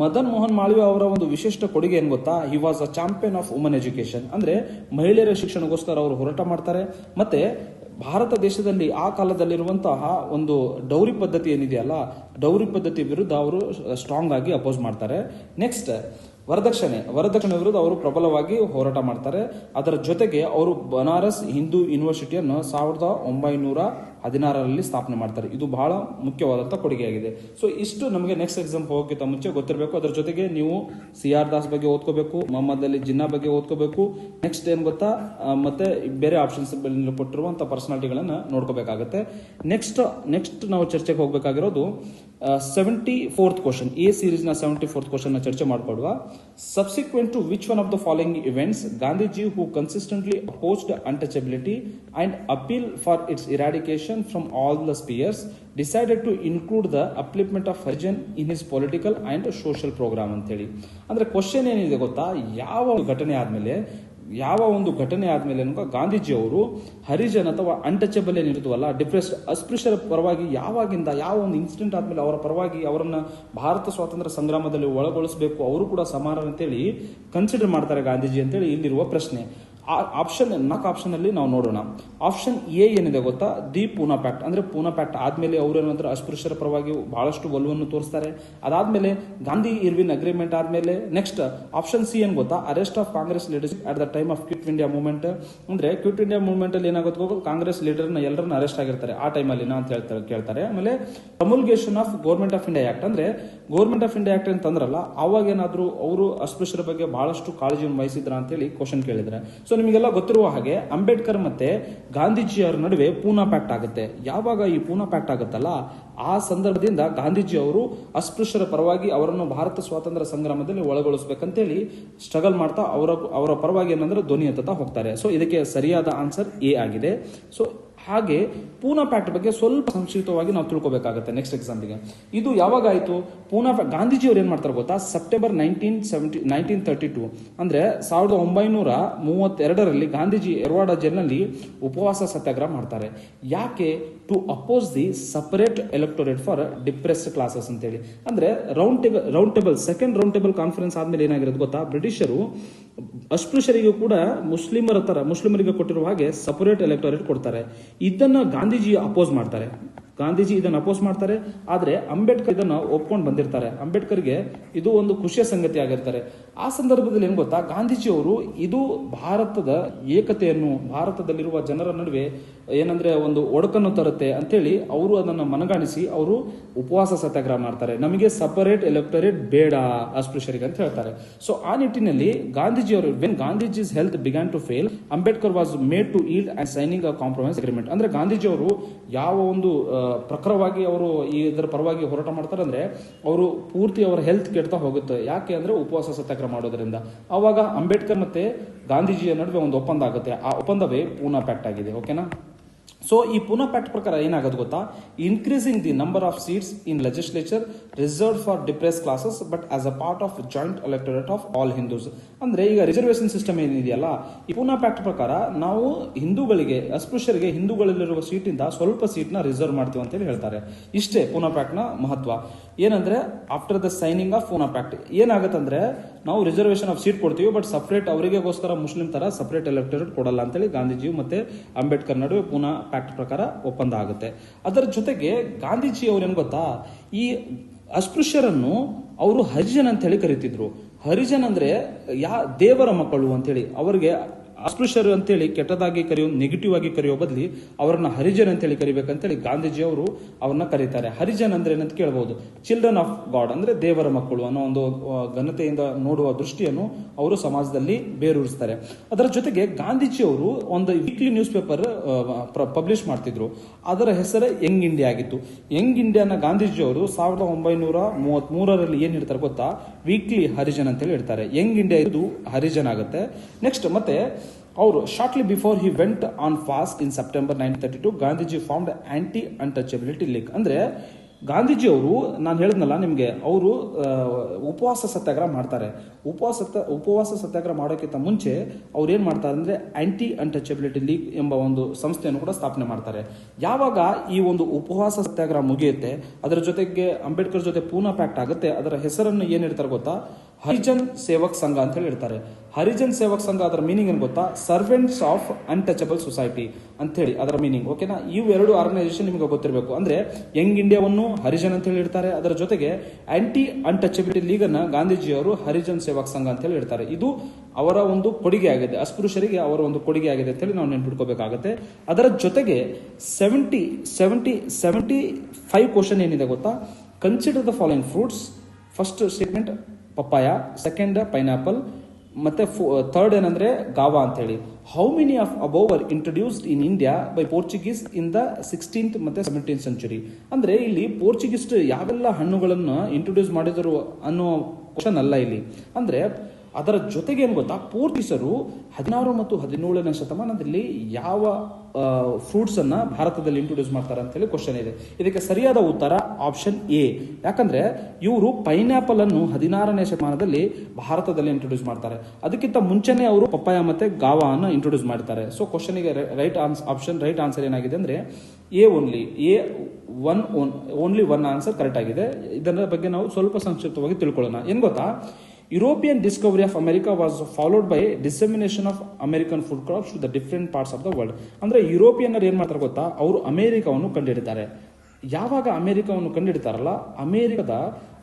ಮದನ್ ಮೋಹನ್ ಮಾಳವಿ ಅವರ ಒಂದು ವಿಶಿಷ್ಟ ಕೊಡುಗೆ ಏನ್ ಗೊತ್ತಾ? He was a champion of woman education ಅಂದ್ರೆ ಮಹಿಳೆಯರ ಶಿಕ್ಷಣಗೋಸ್ಕರ ಅವರು ಹೋರಾಟ ಮಾಡ್ತಾರೆ. ಮತ್ತೆ ಭಾರತ ದೇಶದಲ್ಲಿ ಆ ಕಾಲದಲ್ಲಿರುವಂತಹ ಒಂದು ಡೌರಿ ಪದ್ಧತಿ ಏನಿದೆಯಲ್ಲ, ಡೌರಿ ಪದ್ಧತಿ ವಿರುದ್ಧ ಅವರು ಸ್ಟ್ರಾಂಗ್ ಆಗಿ ಅಪೋಸ್ ಮಾಡ್ತಾರೆ. ನೆಕ್ಸ್ಟ್ ವರದಕ್ಷಿಣೆ. ವರದಕ್ಷಿಣೆ ವಿರುದ್ಧ ಅವರು ಪ್ರಬಲವಾಗಿ ಹೋರಾಟ ಮಾಡ್ತಾರೆ. ಅದರ ಜೊತೆಗೆ ಅವರು ಬನಾರಸ್ ಹಿಂದೂ ಯೂನಿವರ್ಸಿಟಿಯನ್ನು ಸಾವಿರದ ಒಂಬೈನೂರ ಹದಿನಾರರಲ್ಲಿ ಸ್ಥಾಪನೆ ಮಾಡ್ತಾರೆ. ಇದು ಬಹಳ ಮುಖ್ಯವಾದಂಥ ಕೊಡುಗೆಯಾಗಿದೆ. ಸೊ ಇಷ್ಟು ನಮಗೆ ನೆಕ್ಸ್ಟ್ ಎಕ್ಸಾಮ್ ಹೋಗೋಕ್ಕಿಂತ ಮುಂಚೆ ಗೊತ್ತಿರಬೇಕು. ಅದರ ಜೊತೆಗೆ ನೀವು ಸಿ ಆರ್ ದಾಸ್ ಬಗ್ಗೆ ಓದ್ಕೋಬೇಕು ಮೊಹಮ್ಮದ್ ಅಲಿ ಜಿನ್ನಾ ಬಗ್ಗೆ ಓದ್ಕೋಬೇಕು. ನೆಕ್ಸ್ಟ್ ಏನು ಗೊತ್ತಾ? ಮತ್ತೆ ಬೇರೆ ಆಪ್ಷನ್ಸ್ ಕೊಟ್ಟಿರುವಂಥ ಪರ್ಸನಾಲಿಟಿಗಳನ್ನು ನೋಡ್ಕೋಬೇಕಾಗುತ್ತೆ. ನೆಕ್ಸ್ಟ್ ನೆಕ್ಸ್ಟ್ ನಾವು ಚರ್ಚೆಗೆ ಹೋಗ್ಬೇಕಾಗಿರೋದು ಸೆವೆಂಟಿ ಫೋರ್ತ್ ಕ್ವಶನ್ ಎ ಸೀರೀಸ್ನ ಸೆವೆಂಟಿ ಫೋರ್ತ್ ಕ್ವಶನ್ನ ಚರ್ಚೆ ಮಾಡಿಕೊಡುವ. Subsequent to which one of the following events Gandhiji who consistently opposed untouchability and appeal for its eradication from all the spheres decided to include the upliftment of Harijan in his political and social programme ಅಂತೇಳಿ ಅಂದರೆ ಕ್ವಶನ್ ಏನಿದೆ ಗೊತ್ತಾ? ಯಾವ ಘಟನೆ ಆದ್ಮೇಲೆ ಯಾವ ಒಂದು ಘಟನೆ ಆದಮೇಲೆ ಅನ್ಕೋ ಗಾಂಧೀಜಿ ಅವರು ಹರಿಜನ್ ಅಥವಾ ಅನ್ಟಚಬಲ್ ಏನಿರುತ್ತವಲ್ಲ ಡಿಪ್ರೆಸ್ಡ್ ಅಸ್ಪೃಶ್ಯರ ಪರವಾಗಿ ಯಾವಾಗಿಂದ ಯಾವ ಒಂದು ಇನ್ಸಿಡೆಂಟ್ ಆದಮೇಲೆ ಅವರ ಪರವಾಗಿ ಅವರನ್ನು ಭಾರತ ಸ್ವಾತಂತ್ರ್ಯ ಸಂಗ್ರಾಮದಲ್ಲಿ ಒಳಗೊಳಿಸಬೇಕು, ಅವರು ಕೂಡ ಸಮಾನ ಅಂತೇಳಿ ಕನ್ಸಿಡರ್ ಮಾಡ್ತಾರೆ ಗಾಂಧೀಜಿ ಅಂತೇಳಿ ಇಲ್ಲಿರುವ ಪ್ರಶ್ನೆ. ಆಪ್ಷನ್ ನಾಲ್ಕು ಆಪ್ಷನ್ ಅಲ್ಲಿ ನಾವು ನೋಡೋಣ. ಆಪ್ಷನ್ ಎ ಏನಿದೆ ಗೊತ್ತಾ? ದಿ ಪೂನಾ ಪ್ಯಾಕ್ಟ್ ಅಂದ್ರೆ ಪೂನಾ ಪ್ಯಾಕ್ಟ್ ಆದ್ಮೇಲೆ ಅವರು ಏನಂದ್ರೆ ಅಸ್ಪೃಶ್ಯರ ಪರವಾಗಿ ಬಹಳಷ್ಟು ಒಲವನ್ನು ತೋರಿಸ್ತಾರೆ. ಅದಾದ್ಮೇಲೆ ಗಾಂಧಿ ಇರ್ವಿನ್ ಅಗ್ರಿಮೆಂಟ್ ಆದ್ಮೇಲೆ ನೆಕ್ಸ್ಟ್ ಆಪ್ಷನ್ ಸಿ ಏನ್ ಗೊತ್ತಾ? Arrest of Congress leadership at the time of quit India movement ಅಂದ್ರೆ ಕ್ವಿಟ್ ಇಂಡಿಯಾ ಮೂವ್ಮೆಂಟ್ ಅಲ್ಲಿ ಏನಾಗುತ್ತೆ ಗೊತ್ತಾ? ಕಾಂಗ್ರೆಸ್ ಲೀಡರ್ನ ಎಲ್ಲರನ್ನ ಅರೆಸ್ಟ್ ಆಗಿರ್ತಾರೆ ಆ ಟೈಮಲ್ಲಿ ಅಂತ ಹೇಳ್ತಾರೆ, ಕೇಳ್ತಾರೆ. ಆಮೇಲೆ promulgation of government of India act ಅಂದ್ರೆ ಗೌರ್ಮೆಂಟ್ ಆಫ್ ಇಂಡಿಯಾ ಆಕ್ಟ್ ಅಂತಂದ್ರಲ್ಲ ಅವಾಗ ಏನಾದರೂ ಅವರು ಅಸ್ಪೃಶ್ಯರ ಬಗ್ಗೆ ಬಹಳಷ್ಟು ಕಾಳಜಿಯನ್ನು ವಹಿಸಿದ್ರ ಅಂತ ಹೇಳಿ ಕ್ವಶನ್ ಕೇಳಿದ್ರೆ. ಸೊ ನಿಮಗೆಲ್ಲ ಗೊತ್ತಿರುವ ಹಾಗೆ ಅಂಬೇಡ್ಕರ್ ಮತ್ತೆ ಗಾಂಧೀಜಿಯವರ ನಡುವೆ ಪೂನಾ ಪ್ಯಾಕ್ಟ್ ಆಗುತ್ತೆ. ಯಾವಾಗ ಈ ಪೂನಾ ಪ್ಯಾಕ್ಟ್ ಆಗುತ್ತಲ್ಲ, ಆ ಸಂದರ್ಭದಿಂದ ಗಾಂಧೀಜಿ ಅವರು ಅಸ್ಪೃಶ್ಯರ ಪರವಾಗಿ ಅವರನ್ನು ಭಾರತ ಸ್ವಾತಂತ್ರ್ಯ ಸಂಗ್ರಾಮದಲ್ಲಿ ಒಳಗೊಳಿಸಬೇಕಂತೇಳಿ ಸ್ಟ್ರಗಲ್ ಮಾಡ್ತಾ, ಅವರ ಅವರ ಪರವಾಗಿ ಏನಂದ್ರೆ ಧ್ವನಿ ಎತ್ತುತ್ತಾ ಹೋಗ್ತಾರೆ. ಸೊ ಇದಕ್ಕೆ ಸರಿಯಾದ ಆನ್ಸರ್ ಎ ಆಗಿದೆ. ಸೊ ಹಾಗೆ ಪೂನಾ ಪ್ಯಾಕ್ಟ್ ಬಗ್ಗೆ ಸ್ವಲ್ಪ ಸಂಕ್ಷಿಪ್ತವಾಗಿ ನಾವು ತಿಳ್ಕೊಬೇಕಾಗುತ್ತೆ ನೆಕ್ಸ್ಟ್ ಎಕ್ಸಾಮ್ಗೆ ಇದು ಯಾವಾಗಾಯಿತು? ಪೂನಾ ಪ್ಯಾಕ್ಟ್ ಗಾಂಧೀಜಿ ಅವ್ರು ಏನು ಮಾಡ್ತಾರೆ ಗೊತ್ತಾ? September nineteen seventy nineteen thirty two ಅಂದರೆ ಸಾವಿರದ ಒಂಬೈನೂರ ಮೂವತ್ತೆರಡರಲ್ಲಿ ಗಾಂಧೀಜಿ ಎರ್ವಾಡ ಜೈಲ್ನಲ್ಲಿ ಉಪವಾಸ ಸತ್ಯಾಗ್ರಹ ಮಾಡ್ತಾರೆ. ಯಾಕೆ? To oppose the separate electorate for depressed classes ಅಂತೇಳಿ. ಅಂದರೆ round table round table second round table conference ಆದಮೇಲೆ ಏನಾಗಿರೋದು ಗೊತ್ತಾ? ಬ್ರಿಟಿಷರು ಅಸ್ಪೃಶ್ಯರಿಗೂ ಕೂಡ ಮುಸ್ಲಿಮರ ಥರ ಮುಸ್ಲಿಮರಿಗೆ ಕೊಟ್ಟಿರುವ ಹಾಗೆ ಸಪರೇಟ್ ಎಲೆಕ್ಟೋರೇಟ್ ಕೊಡ್ತಾರೆ. ಇದನ್ನ ಗಾಂಧೀಜಿ ಅಪೋಸ್ ಮಾಡ್ತಾರೆ. ಗಾಂಧೀಜಿ ಇದನ್ನು ಅಪೋಸ್ ಮಾಡ್ತಾರೆ. ಆದ್ರೆ ಅಂಬೇಡ್ಕರ್ ಇದನ್ನು ಒಪ್ಕೊಂಡು ಬಂದಿರ್ತಾರೆ. ಅಂಬೇಡ್ಕರ್ಗೆ ಇದು ಒಂದು ಖುಷಿಯ ಸಂಗತಿ ಆಗಿರ್ತಾರೆ. ಆ ಸಂದರ್ಭದಲ್ಲಿ ಏನು ಗೊತ್ತಾ? ಗಾಂಧೀಜಿ ಅವರು ಇದು ಭಾರತದ ಏಕತೆಯನ್ನು, ಭಾರತದಲ್ಲಿರುವ ಜನರ ನಡುವೆ ಏನಂದ್ರೆ ಒಂದು ಒಡಕನ್ನು ತರುತ್ತೆ ಅಂತೇಳಿ ಅವರು ಅದನ್ನ ಮನಗಾಣಿಸಿ ಅವರು ಉಪವಾಸ ಸತ್ಯಾಗ್ರಹ ಮಾಡ್ತಾರೆ. ನಮಗೆ ಸಪರೇಟ್ ಎಲೆಕ್ಟರೇಟ್ ಬೇಡ ಅಸ್ಪೃಶ್ಯರಿಗೆ ಅಂತ ಹೇಳ್ತಾರೆ. ಸೊ ಆ ನಿಟ್ಟಿನಲ್ಲಿ ಗಾಂಧೀಜಿ ಅವರು when Gandhiji's health began to fail Ambedkar was made to yield and signing a compromise agreement ಅಂದ್ರೆ ಗಾಂಧೀಜಿ ಅವರು ಯಾವ ಒಂದು ಪ್ರಖರವಾಗಿ ಅವರು ಈ ಇದರ ಪರವಾಗಿ ಹೋರಾಟ ಮಾಡ್ತಾರೆ ಅಂದರೆ ಅವರು ಪೂರ್ತಿ ಅವರ ಹೆಲ್ತ್ ಕೆಡ್ತಾ ಹೋಗುತ್ತೆ. ಯಾಕೆ ಅಂದರೆ ಉಪವಾಸ ಸತ್ಯಾಗ್ರಹ ಮಾಡೋದ್ರಿಂದ. ಆವಾಗ ಅಂಬೇಡ್ಕರ್ ಮತ್ತು ಗಾಂಧೀಜಿಯ ನಡುವೆ ಒಂದು ಒಪ್ಪಂದ ಆಗುತ್ತೆ. ಆ ಒಪ್ಪಂದವೇ ಪೂನಾ ಪ್ಯಾಕ್ಟ್ ಆಗಿದೆ. ಓಕೆನಾ ಸೊ ಈ ಪುನಃ ಪ್ಯಾಕ್ಟ್ ಪ್ರಕಾರ ಏನಾಗೋದು ಗೊತ್ತಾ? Increasing the number of seats in legislature reserve for depress classes but as a part of joint electorate of all Hindus ಅಂದ್ರೆ ಈಗ ರಿಸರ್ವೇಶನ್ ಸಿಸ್ಟಮ್ ಏನಿದೆಯಲ್ಲ, ಈ ಪುನಃ ಪ್ಯಾಕ್ಟ್ ಪ್ರಕಾರ ನಾವು ಹಿಂದೂಗಳಿಗೆ, ಅಸ್ಪೃಶ್ಯರಿಗೆ, ಹಿಂದೂಗಳಲ್ಲಿರುವ ಸೀಟಿಂದ ಸ್ವಲ್ಪ ಸೀಟ್ನ ರಿಸರ್ವ್ ಮಾಡ್ತೀವಿ ಅಂತೇಳಿ ಹೇಳ್ತಾರೆ. ಇಷ್ಟೇ ಪುನಃ ಪ್ಯಾಕ್ಟ್ನ ಮಹತ್ವ. ಏನಂದ್ರೆ after the signing of Poona pact ಏನಾಗುತ್ತಂದ್ರೆ, ನಾವು ರಿಸರ್ವೇಶನ್ ಆಫ್ ಸೀಟ್ ಕೊಡ್ತೀವಿ ಬಟ್ ಸಪ್ರೇಟ್ ಅವರಿಗೋಸ್ಕರ ಮುಸ್ಲಿಂ ತರ ಸಪ್ರೇಟ್ ಎಲೆಕ್ಟೊರೇಟ್ ಕೊಡಲ್ಲ ಅಂತೇಳಿ ಗಾಂಧೀಜಿ ಮತ್ತೆ ಅಂಬೇಡ್ಕರ್ ನಡುವೆ ಪೂನಾ ಪ್ಯಾಕ್ಟ್ ಪ್ರಕಾರ ಒಪ್ಪಂದ ಆಗುತ್ತೆ. ಅದರ ಜೊತೆಗೆ ಗಾಂಧೀಜಿ ಏನು ಗೊತ್ತಾ? ಈ ಅಸ್ಪೃಶ್ಯರನ್ನು ಅವರು ಹರಿಜನ್ ಅಂತ ಹೇಳಿ ಕರೀತಿದ್ರು. ಹರಿಜನ್ ಅಂದ್ರೆ ಯಾ ದೇವರ ಮಕ್ಕಳು ಅಂತೇಳಿ. ಅವರಿಗೆ ಅಸ್ಪೃಶ್ಯರು ಅಂತೇಳಿ ಕೆಟ್ಟದಾಗಿ ಕರೆಯೋ ನೆಗೆಟಿವ್ ಆಗಿ ಕರೆಯೋ ಬದಲಿ ಅವರನ್ನ ಹರಿಜನ್ ಅಂತೇಳಿ ಕರಿಬೇಕಂತೇಳಿ ಗಾಂಧೀಜಿ ಅವರು ಅವ್ರನ್ನ ಕರೀತಾರೆ. ಹರಿಜನ್ ಅಂದ್ರೆ ಏನಂತ ಕೇಳಬಹುದು ಚಿಲ್ಡ್ರನ್ ಆಫ್ ಗಾಡ್ ಅಂದ್ರೆ ದೇವರ ಮಕ್ಕಳು ಅನ್ನೋ ಒಂದು ಘನತೆಯಿಂದ ನೋಡುವ ದೃಷ್ಟಿಯನ್ನು ಅವರು ಸಮಾಜದಲ್ಲಿ ಬೇರೂರಿಸ್ತಾರೆ. ಅದರ ಜೊತೆಗೆ ಗಾಂಧೀಜಿ ಅವರು ಒಂದು ವೀಕ್ಲಿ ನ್ಯೂಸ್ ಪೇಪರ್ ಪಬ್ಲಿಷ್ ಮಾಡ್ತಿದ್ರು. ಅದರ ಹೆಸರೇ ಯಂಗ್ ಇಂಡಿಯಾ ಆಗಿತ್ತು. ಯಂಗ್ ಇಂಡಿಯಾನ ಗಾಂಧೀಜಿ ಅವರು ಸಾವಿರದ ಒಂಬೈನೂರ ಮೂವತ್ತ್ ಮೂರರಲ್ಲಿ ಏನ್ ಇಡ್ತಾರೆ ಗೊತ್ತಾ? ವೀಕ್ಲಿ ಹರಿಜನ್ ಅಂತೇಳಿ ಹೇಳ್ತಾರೆ. ಯಂಗ್ ಇಂಡಿಯಾ ಇದು ಹರಿಜನ್ ಆಗುತ್ತೆ. ನೆಕ್ಸ್ಟ್ ಮತ್ತೆ ಅವರು shortly before he went on fast in September nineteen thirty two Gandhiji found anti untouchability league ಅಂದ್ರೆ ಗಾಂಧೀಜಿ ಅವರು ನಾನು ಹೇಳಿದ್ನಲ್ಲ ನಿಮಗೆ, ಅವರು ಉಪವಾಸ ಸತ್ಯಾಗ್ರಹ ಮಾಡ್ತಾರೆ. ಉಪವಾಸ ಉಪವಾಸ ಸತ್ಯಾಗ್ರಹ ಮಾಡೋಕ್ಕಿಂತ ಮುಂಚೆ ಅವ್ರು ಏನು ಮಾಡ್ತಾರೆ ಅಂದರೆ ಆ್ಯಂಟಿ ಅನ್ಟಚಬಿಲಿಟಿ ಲೀಗ್ ಎಂಬ ಒಂದು ಸಂಸ್ಥೆಯನ್ನು ಕೂಡ ಸ್ಥಾಪನೆ ಮಾಡ್ತಾರೆ. ಯಾವಾಗ ಈ ಒಂದು ಉಪವಾಸ ಸತ್ಯಾಗ್ರಹ ಮುಗಿಯುತ್ತೆ, ಅದರ ಜೊತೆಗೆ ಅಂಬೇಡ್ಕರ್ ಜೊತೆ ಪೂನಾ ಪ್ಯಾಕ್ಟ್ ಆಗುತ್ತೆ, ಅದರ ಹೆಸರನ್ನು ಏನು ಇಡ್ತಾರೆ ಗೊತ್ತಾ? ಹರಿಜನ್ ಸೇವಕ್ ಸಂಘ ಅಂತ ಹೇಳಿ ಇರ್ತಾರೆ ಹರಿಜನ್ ಸೇವಕ್ ಸಂಘ ಅದರ ಮೀನಿಂಗ್ ಏನು ಗೊತ್ತಾ? ಸರ್ವೆಂಟ್ಸ್ ಆಫ್ ಅನ್ಟಚಬಲ್ ಸೊಸೈಟಿ ಅಂತ ಹೇಳಿ ಅದರ ಮೀನಿಂಗ್ ಓಕೆನಾ ಇವೆರಡು ಆರ್ಗನೈಸೇಷನ್ ನಿಮಗೆ ಗೊತ್ತಿರಬೇಕು. ಅಂದ್ರೆ ಯಂಗ್ ಇಂಡಿಯಾವನ್ನು ಹರಿಜನ್ ಅಂತ ಹೇಳಿ ಇಡ್ತಾರೆ. ಅದರ ಜೊತೆಗೆ ಆಂಟಿ ಅನ್ಟಚಬಿಲಿಟಿ ಲೀಗ್ ಅನ್ನ ಗಾಂಧೀಜಿಯವರು ಹರಿಜನ್ ಸೇವಕ್ ಸಂಘ ಅಂತ ಹೇಳಿ ಇಡ್ತಾರೆ. ಇದು ಅವರ ಒಂದು ಕೊಡುಗೆ ಆಗಿದೆ. ಅಸ್ಪೃಶ್ಯರಿಗೆ ಅವರ ಒಂದು ಕೊಡುಗೆ ಆಗಿದೆ ಅಂತ ಹೇಳಿ ನಾವು ನೆನ್ಪಿಟ್ಕೋಬೇಕಾಗುತ್ತೆ. ಅದರ ಜೊತೆಗೆ seventy seventy seventy five question ಏನಿದೆ ಗೊತ್ತಾ? Consider the following fruits first statement papaya second pineapple ಮತ್ತೆ ಥರ್ಡ್ ಏನಂದ್ರೆ ಗಾವಾ ಅಂತ ಹೇಳಿ how many of above are introduced in India by Portuguese in the sixteenth ಮತ್ತೆ ಸೆವೆಂಟೀನ್ ಸೆಂಚುರಿ ಅಂದ್ರೆ ಇಲ್ಲಿ ಪೋರ್ಚುಗೀಸ್ಟ್ ಯಾವೆಲ್ಲ ಹಣ್ಣುಗಳನ್ನು ಇಂಟ್ರೊಡ್ಯೂಸ್ ಮಾಡಿದರು ಅನ್ನೋ ಕ್ವಶನ್ ಅಲ್ಲ ಇಲ್ಲಿ. ಅಂದ್ರೆ ಅದರ ಜೊತೆಗೆ ಏನು ಗೊತ್ತಾ? ಪೋರ್ಚುಗೀಸರು ಹದಿನಾರು ಮತ್ತು ಹದಿನೇಳನೇ ಶತಮಾನದಲ್ಲಿ ಯಾವ ಫ್ರೂಟ್ಸ್ ಅನ್ನ ಭಾರತದಲ್ಲಿ ಇಂಟ್ರೊಡ್ಯೂಸ್ ಮಾಡ್ತಾರೆ ಅಂತ ಹೇಳಿ ಕ್ವಶನ್ ಇದೆ. ಇದಕ್ಕೆ ಸರಿಯಾದ ಉತ್ತರ ಆಪ್ಷನ್ ಎ ಯಾಕಂದ್ರೆ ಇವರು ಪೈನಾಪಲ್ ಅನ್ನು ಹದಿನಾರನೇ ಶತಮಾನದಲ್ಲಿ ಭಾರತದಲ್ಲಿ ಇಂಟ್ರೊಡ್ಯೂಸ್ ಮಾಡ್ತಾರೆ. ಅದಕ್ಕಿಂತ ಮುಂಚೆನೆ ಅವರು ಪಪ್ಪಾಯ ಮತ್ತೆ ಗಾವಾ ಅನ್ನು ಇಂಟ್ರೊಡ್ಯೂಸ್ ಮಾಡ್ತಾರೆ ಸೊ ಕ್ವಶನ್ಗೆ right answer option right answer ಏನಾಗಿದೆ ಅಂದ್ರೆ A only A one only one answer correct ಆಗಿದೆ. ಇದರ ಬಗ್ಗೆ ನಾವು ಸ್ವಲ್ಪ ಸಂಕ್ಷಿಪ್ತವಾಗಿ ತಿಳ್ಕೊಳ್ಳೋಣ. ಏನ್ ಗೊತ್ತಾ? European discovery of America was followed by dissemination of American food crops to the different parts of the world ಅಂದರೆ ಯುರೋಪಿಯನ್ನರು ಏನು ಮಾಡ್ತಾರೆ ಗೊತ್ತಾ? ಅವರು ಅಮೇರಿಕಾವನ್ನು ಕಂಡುಹಿಡಿತಾರೆ ಯಾವಾಗ ಅಮೇರಿಕಾವನ್ನು ಕಂಡುಹಿಡಿತಾರಲ್ಲ ಅಮೇರಿಕದ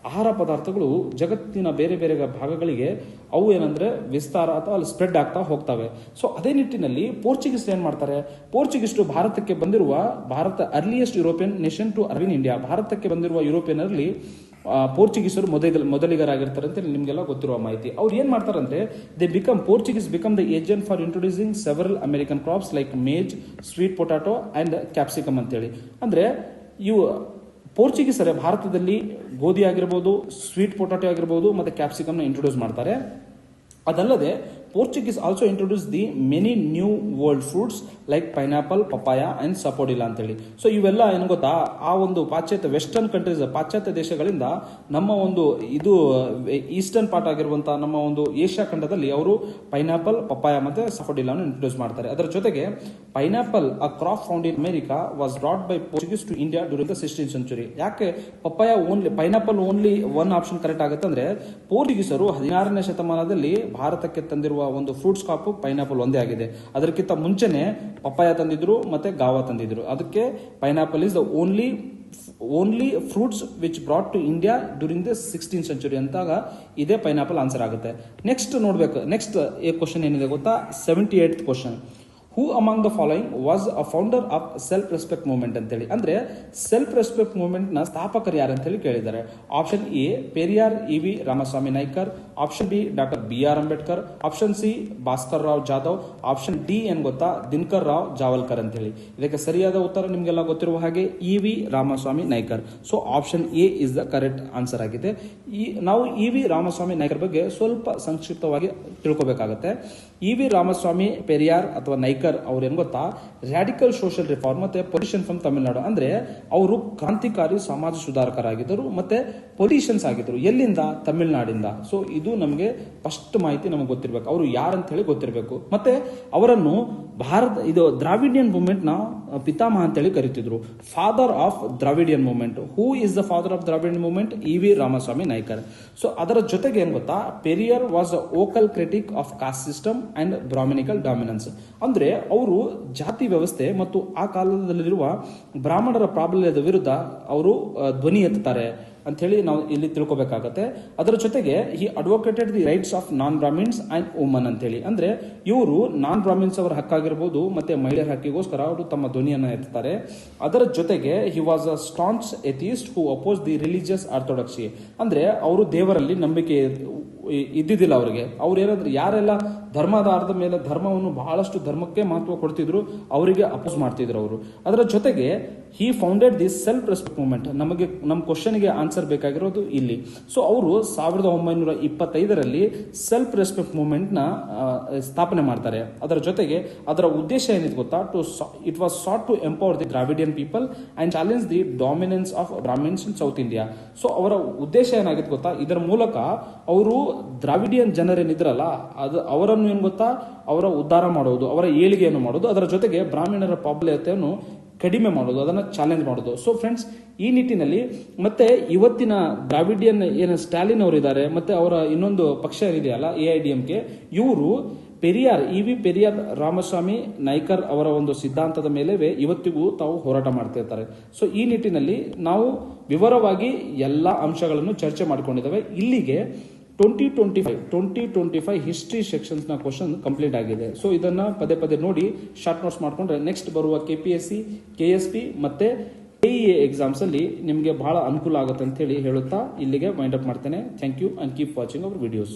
ಆಹಾರ ಪದಾರ್ಥಗಳು ಜಗತ್ತಿನ ಬೇರೆ ಬೇರೆ ಭಾಗಗಳಿಗೆ ಅವು ಏನಂದರೆ ವಿಸ್ತಾರ ಅಥವಾ ಅಲ್ಲಿ ಸ್ಪ್ರೆಡ್ ಆಗ್ತಾ ಹೋಗ್ತವೆ. ಸೊ ಅದೇ ನಿಟ್ಟಿನಲ್ಲಿ ಪೋರ್ಚುಗೀಸ್ ಏನು ಮಾಡ್ತಾರೆ? ಪೋರ್ಚುಗೀಸ್ ಭಾರತಕ್ಕೆ ಬಂದಿರುವ Bharat earliest European nation to arrive in India ಭಾರತಕ್ಕೆ ಬಂದಿರುವ ಯುರೋಪಿಯನ್ನಲ್ಲಿ ಆ, ಪೋರ್ಚುಗೀಸರು ಮೊದಲ ಮೊದಲಿಗರಾಗಿರ್ತಾರೆ ಅಂತ ನಿಮಗೆಲ್ಲ ಗೊತ್ತಿರುವ ಮಾಹಿತಿ. ಅವ್ರು ಏನು ಮಾಡ್ತಾರಂದ್ರೆ they become Portuguese become the agent for introducing several American crops like maize sweet potato and capsicum ಅಂತೇಳಿ. ಅಂದರೆ, ಇವು ಪೋರ್ಚುಗೀಸರೇ ಭಾರತದಲ್ಲಿ ಗೋಧಿ ಆಗಿರ್ಬೋದು ಸ್ವೀಟ್ ಪೊಟ್ಯಾಟೊ ಆಗಿರ್ಬೋದು, ಮತ್ತು ಕ್ಯಾಪ್ಸಿಕಮ್ನ ಇಂಟ್ರೊಡ್ಯೂಸ್ ಮಾಡ್ತಾರೆ. ಅದಲ್ಲದೆ Portuguese also introduce the many new world fruits like pineapple papaya and sapodilla ಅಂತೇಳಿ. ಸೊ ಇವೆಲ್ಲ ಏನು ಗೊತ್ತಾ? ಆ ಒಂದು ಪಾಶ್ಚಾತ್ಯ ವೆಸ್ಟರ್ನ್ ಕಂಟ್ರೀಸ್ ಪಾಶ್ಚಾತ್ಯ ದೇಶಗಳಿಂದ ನಮ್ಮ ಒಂದು ಇದು ಈಸ್ಟರ್ನ್ ಪಾರ್ಟ್ ಆಗಿರುವಂತಹ ನಮ್ಮ ಒಂದು ಏಷ್ಯಾ ಖಂಡದಲ್ಲಿ ಅವರು ಪೈನಾಪಲ್ ಪಪಾಯ ಮತ್ತೆ ಸಫೋಡಿಲಾವನ್ನು ಇಂಟ್ರೊಡ್ಯೂಸ್ ಮಾಡ್ತಾರೆ. ಅದರ ಜೊತೆಗೆ pineapple a crop found in America was brought by Portuguese to India during the sixteen century ಯಾಕೆ? Papaya only pineapple only one option correct ಆಗುತ್ತೆ ಅಂದ್ರೆ, ಪೋರ್ಚುಗೀಸರು ಹದಿನಾರನೇ ಶತಮಾನದಲ್ಲಿ ಭಾರತಕ್ಕೆ ತಂದಿರುವ ಒಂದು ಫ್ರೂಟ್ಸ್ ಕಾಪು ಪೈನಾಪಲ್ ಒಂದೇ ಆಗಿದೆ. ಅದಕ್ಕಿಂತ ಮುಂಚೆನೆ ಪಪ್ಪಾಯ ತಂದಿದ್ರು ಮತ್ತೆ ಗಾವ ತಂದಿದ್ರು. ಅದಕ್ಕೆ pineapple is the only only fruits which brought to India during the sixteen century ಅಂತಾಗ ಇದೇ ಪೈನಾಪಲ್ ಆನ್ಸರ್ ಆಗುತ್ತೆ. ನೆಕ್ಸ್ಟ್ ನೋಡ್ಬೇಕು. ನೆಕ್ಸ್ಟ್ ಕ್ವಶನ್ ಏನಿದೆ ಗೊತ್ತಾ? Seventy eight question who among the following was a founder of self respect movement ಅಂತೇಳಿ? ಅಂದ್ರೆ ಸೆಲ್ಫ್ ರೆಸ್ಪೆಕ್ಟ್ನ ಸ್ಥಾಪಕರು ಯಾರು ಅಂತ ಹೇಳಿ ಕೇಳಿದ್ದಾರೆ. Option A Periyar E V Ramaswamy Naicker option B doctor B R Ambedkar option C Bhaskar Rao Jadhav option D ಏನ್ ಗೊತ್ತಾ? ದಿನಕರ್ ರಾವ್ ಜಾವಲ್ಕರ್ ಅಂತೇಳಿ. ಇದಕ್ಕೆ ಸರಿಯಾದ ಉತ್ತರ ನಿಮ್ಗೆಲ್ಲ ಗೊತ್ತಿರುವ ಹಾಗೆ E V Ramaswamy Naicker so option A is the correct answer ಆಗಿದೆ. ಈ, ನಾವು ಇ ವಿ ರಾಮಸ್ವಾಮಿ ನಾಯ್ಕರ್ ಬಗ್ಗೆ ಸ್ವಲ್ಪ ಸಂಕ್ಷಿಪ್ತವಾಗಿ ತಿಳ್ಕೊಬೇಕಾಗತ್ತೆ. ಇ ವಿ ರಾಮಸ್ವಾಮಿ, ಪೆರಿಯಾರ್ ಅಥವಾ ನೈಕರ್ ಅವ್ರು ಏನು ಗೊತ್ತಾ? ರ್ಯಾಡಿಕಲ್ ಸೋಷಿಯಲ್ ರಿಫಾರ್ಮ್ ಮತ್ತೆ ಪೊಲಿಷನ್ ಫ್ರಮ್ ತಮಿಳುನಾಡು ಅಂದ್ರೆ ಅವರು ಕ್ರಾಂತಿಕಾರಿ, ಸಮಾಜ ಸುಧಾರಕರಾಗಿದ್ದರು, ಮತ್ತೆ ಪೊಲಿಟಿಷಿಯನ್ಸ್ ಆಗಿದ್ರು. ಎಲ್ಲಿಂದ? ತಮಿಳುನಾಡಿಂದ. ಸೊ ಇದು ನಮಗೆ ಫಸ್ಟ್ ಮಾಹಿತಿ ನಮಗೆ ಗೊತ್ತಿರಬೇಕು. ಅವರು ಯಾರಂತ ಹೇಳಿ ಗೊತ್ತಿರಬೇಕು. ಮತ್ತೆ ಅವರನ್ನು ಭಾರತ, ಇದು ದ್ರಾವಿಡಿಯನ್ ಮೂವ್ಮೆಂಟ್ನ ಪಿತಾಮಹ ಅಂತೇಳಿ ಕರಿತಿದ್ರು. Father of Dravidian movement. Who is the father of Dravidian movement? E V Ramaswamy Naicker. So ಅದರ ಜೊತೆಗೆ ಏನ್ ಗೊತ್ತಾ? Periyar was vocal critic of caste system and Brahminical dominance ಅಂದ್ರೆ ಅವರು ಜಾತಿ ವ್ಯವಸ್ಥೆ ಮತ್ತು ಆ ಕಾಲದಲ್ಲಿರುವ ಬ್ರಾಹ್ಮಣರ ಪ್ರಾಬಲ್ಯದ ವಿರುದ್ಧ ಅವರು ಧ್ವನಿ ಎತ್ತುತ್ತಾರೆ. ಅಂತ ಹೇಳಿ ನಾವು ಇಲ್ಲಿ ತಿಳ್ಕೊಬೇಕಾಗತ್ತೆ. ಅದರ ಜೊತೆಗೆ he advocated the rights of non Brahmins and woman ಅಂತ ಹೇಳಿ ಅಂದ್ರೆ ಇವರು ನಾನ್ ಬ್ರಾಹ್ಮಿನ್ಸ್ ಅವರ ಹಕ್ಕಾಗಿರ್ಬೋದು, ಮತ್ತೆ ಮಹಿಳೆಯರ ಹಕ್ಕಿಗೋಸ್ಕರ ಅವರು ತಮ್ಮ ಧ್ವನಿಯನ್ನು ಎತ್ತಾರೆ ಅದರ ಜೊತೆಗೆ he was a staunch atheist who oppose the religious orthodoxy ಅಂದ್ರೆ ಅವರು ದೇವರಲ್ಲಿ ನಂಬಿಕೆ ಇದ್ದಿದ್ದಿಲ್ಲ ಅವರಿಗೆ. ಅವ್ರು ಏನಂದ್ರೆ ಯಾರೆಲ್ಲ ಧರ್ಮಾಧಾರದ ಮೇಲೆ ಧರ್ಮವನ್ನು ಬಹಳಷ್ಟು ಧರ್ಮಕ್ಕೆ ಮಹತ್ವ ಕೊಡ್ತಿದ್ರು, ಅವರಿಗೆ ಅಪೋಸ್ ಮಾಡ್ತಿದ್ರು ಅವರು. ಅದರ ಜೊತೆಗೆ he founded this self respect movement ನಮಗೆ ನಮ್ಮ ಕ್ವಶನ್ಗೆ ಆನ್ಸರ್ ಬೇಕಾಗಿರೋದು ಇಲ್ಲಿ. ಸೊ ಅವರು ಸಾವಿರದ ಒಂಬೈನೂರ ಇಪ್ಪತ್ತೈದರಲ್ಲಿ ಸೆಲ್ಫ್ ರೆಸ್ಪೆಕ್ಟ್ ಮೂವ್ಮೆಂಟ್ನ ಸ್ಥಾಪನೆ ಮಾಡ್ತಾರೆ. ಅದರ ಜೊತೆಗೆ ಅದರ ಉದ್ದೇಶ ಏನಿದೆ ಗೊತ್ತಾ? To it was sought to empower the Dravidian people and challenge the dominance of Brahmins in South India so ಅವರ ಉದ್ದೇಶ ಏನಾಗಿತ್ತು ಗೊತ್ತಾ? ಇದರ ಮೂಲಕ ಅವರು ದ್ರಾವಿಡಿಯನ್ ಜನರೇನಿದ್ರಲ್ಲ, ಅದು ಅವರನ್ನು ಏನು ಗೊತ್ತಾ? ಅವರ ಉದ್ಧಾರ ಮಾಡೋದು, ಅವರ ಏಳಿಗೆಯನ್ನು ಮಾಡೋದು, ಅದರ ಜೊತೆಗೆ ಬ್ರಾಹ್ಮಣರ ಪ್ರಾಬಲ್ಯತೆಯನ್ನು ಕಡಿಮೆ ಮಾಡೋದು, ಅದನ್ನು ಚಾಲೆಂಜ್ ಮಾಡೋದು. ಸೊ ಫ್ರೆಂಡ್ಸ್ ಈ ನಿಟ್ಟಿನಲ್ಲಿ ಮತ್ತೆ ಇವತ್ತಿನ ದ್ರಾವಿಡಿಯನ್ ಏನು ಸ್ಟಾಲಿನ್ ಅವರು ಇದ್ದಾರೆ ಮತ್ತೆ ಅವರ ಇನ್ನೊಂದು ಪಕ್ಷ ಏನಿದೆಯಲ್ಲ A I D M K ಇವರು ಪೆರಿಯಾರ್, ಇ ವಿ ಪೆರಿಯಾರ್ ರಾಮಸ್ವಾಮಿ ನಾಯ್ಕರ್ ಅವರ ಒಂದು ಸಿದ್ಧಾಂತದ ಮೇಲೆ ಇವತ್ತಿಗೂ ತಾವು ಹೋರಾಟ ಮಾಡ್ತಿರ್ತಾರೆ ಸೊ ಈ ನಿಟ್ಟಿನಲ್ಲಿ ನಾವು ವಿವರವಾಗಿ ಎಲ್ಲ ಅಂಶಗಳನ್ನು ಚರ್ಚೆ ಮಾಡಿಕೊಂಡಿದ್ದೇವೆ. ಇಲ್ಲಿಗೆ twenty twenty five twenty twenty five history ಸೆಕ್ಷನ್ಸ್ನ question complete ಆಗಿದೆ. ಸೊ ಇದನ್ನ ಪದೇ ಪದೇ ನೋಡಿ ಶಾರ್ಟ್ ನೋಟ್ಸ್ ಮಾಡಿಕೊಂಡ್ರೆ ನೆಕ್ಸ್ಟ್ ಬರುವ K P S C K S P ಮತ್ತೆ ಎ ಎಕ್ಸಾಮ್ಸ್ ಅಲ್ಲಿ ನಿಮಗೆ ಬಹಳ ಅನುಕೂಲ ಆಗುತ್ತೆ ಅಂತ ಹೇಳಿ ಹೇಳುತ್ತಾ ಇಲ್ಲಿಗೆ ಮೈಂಡ್ ಅಪ್ ಮಾಡ್ತೇನೆ. Thank you and keep watching our videos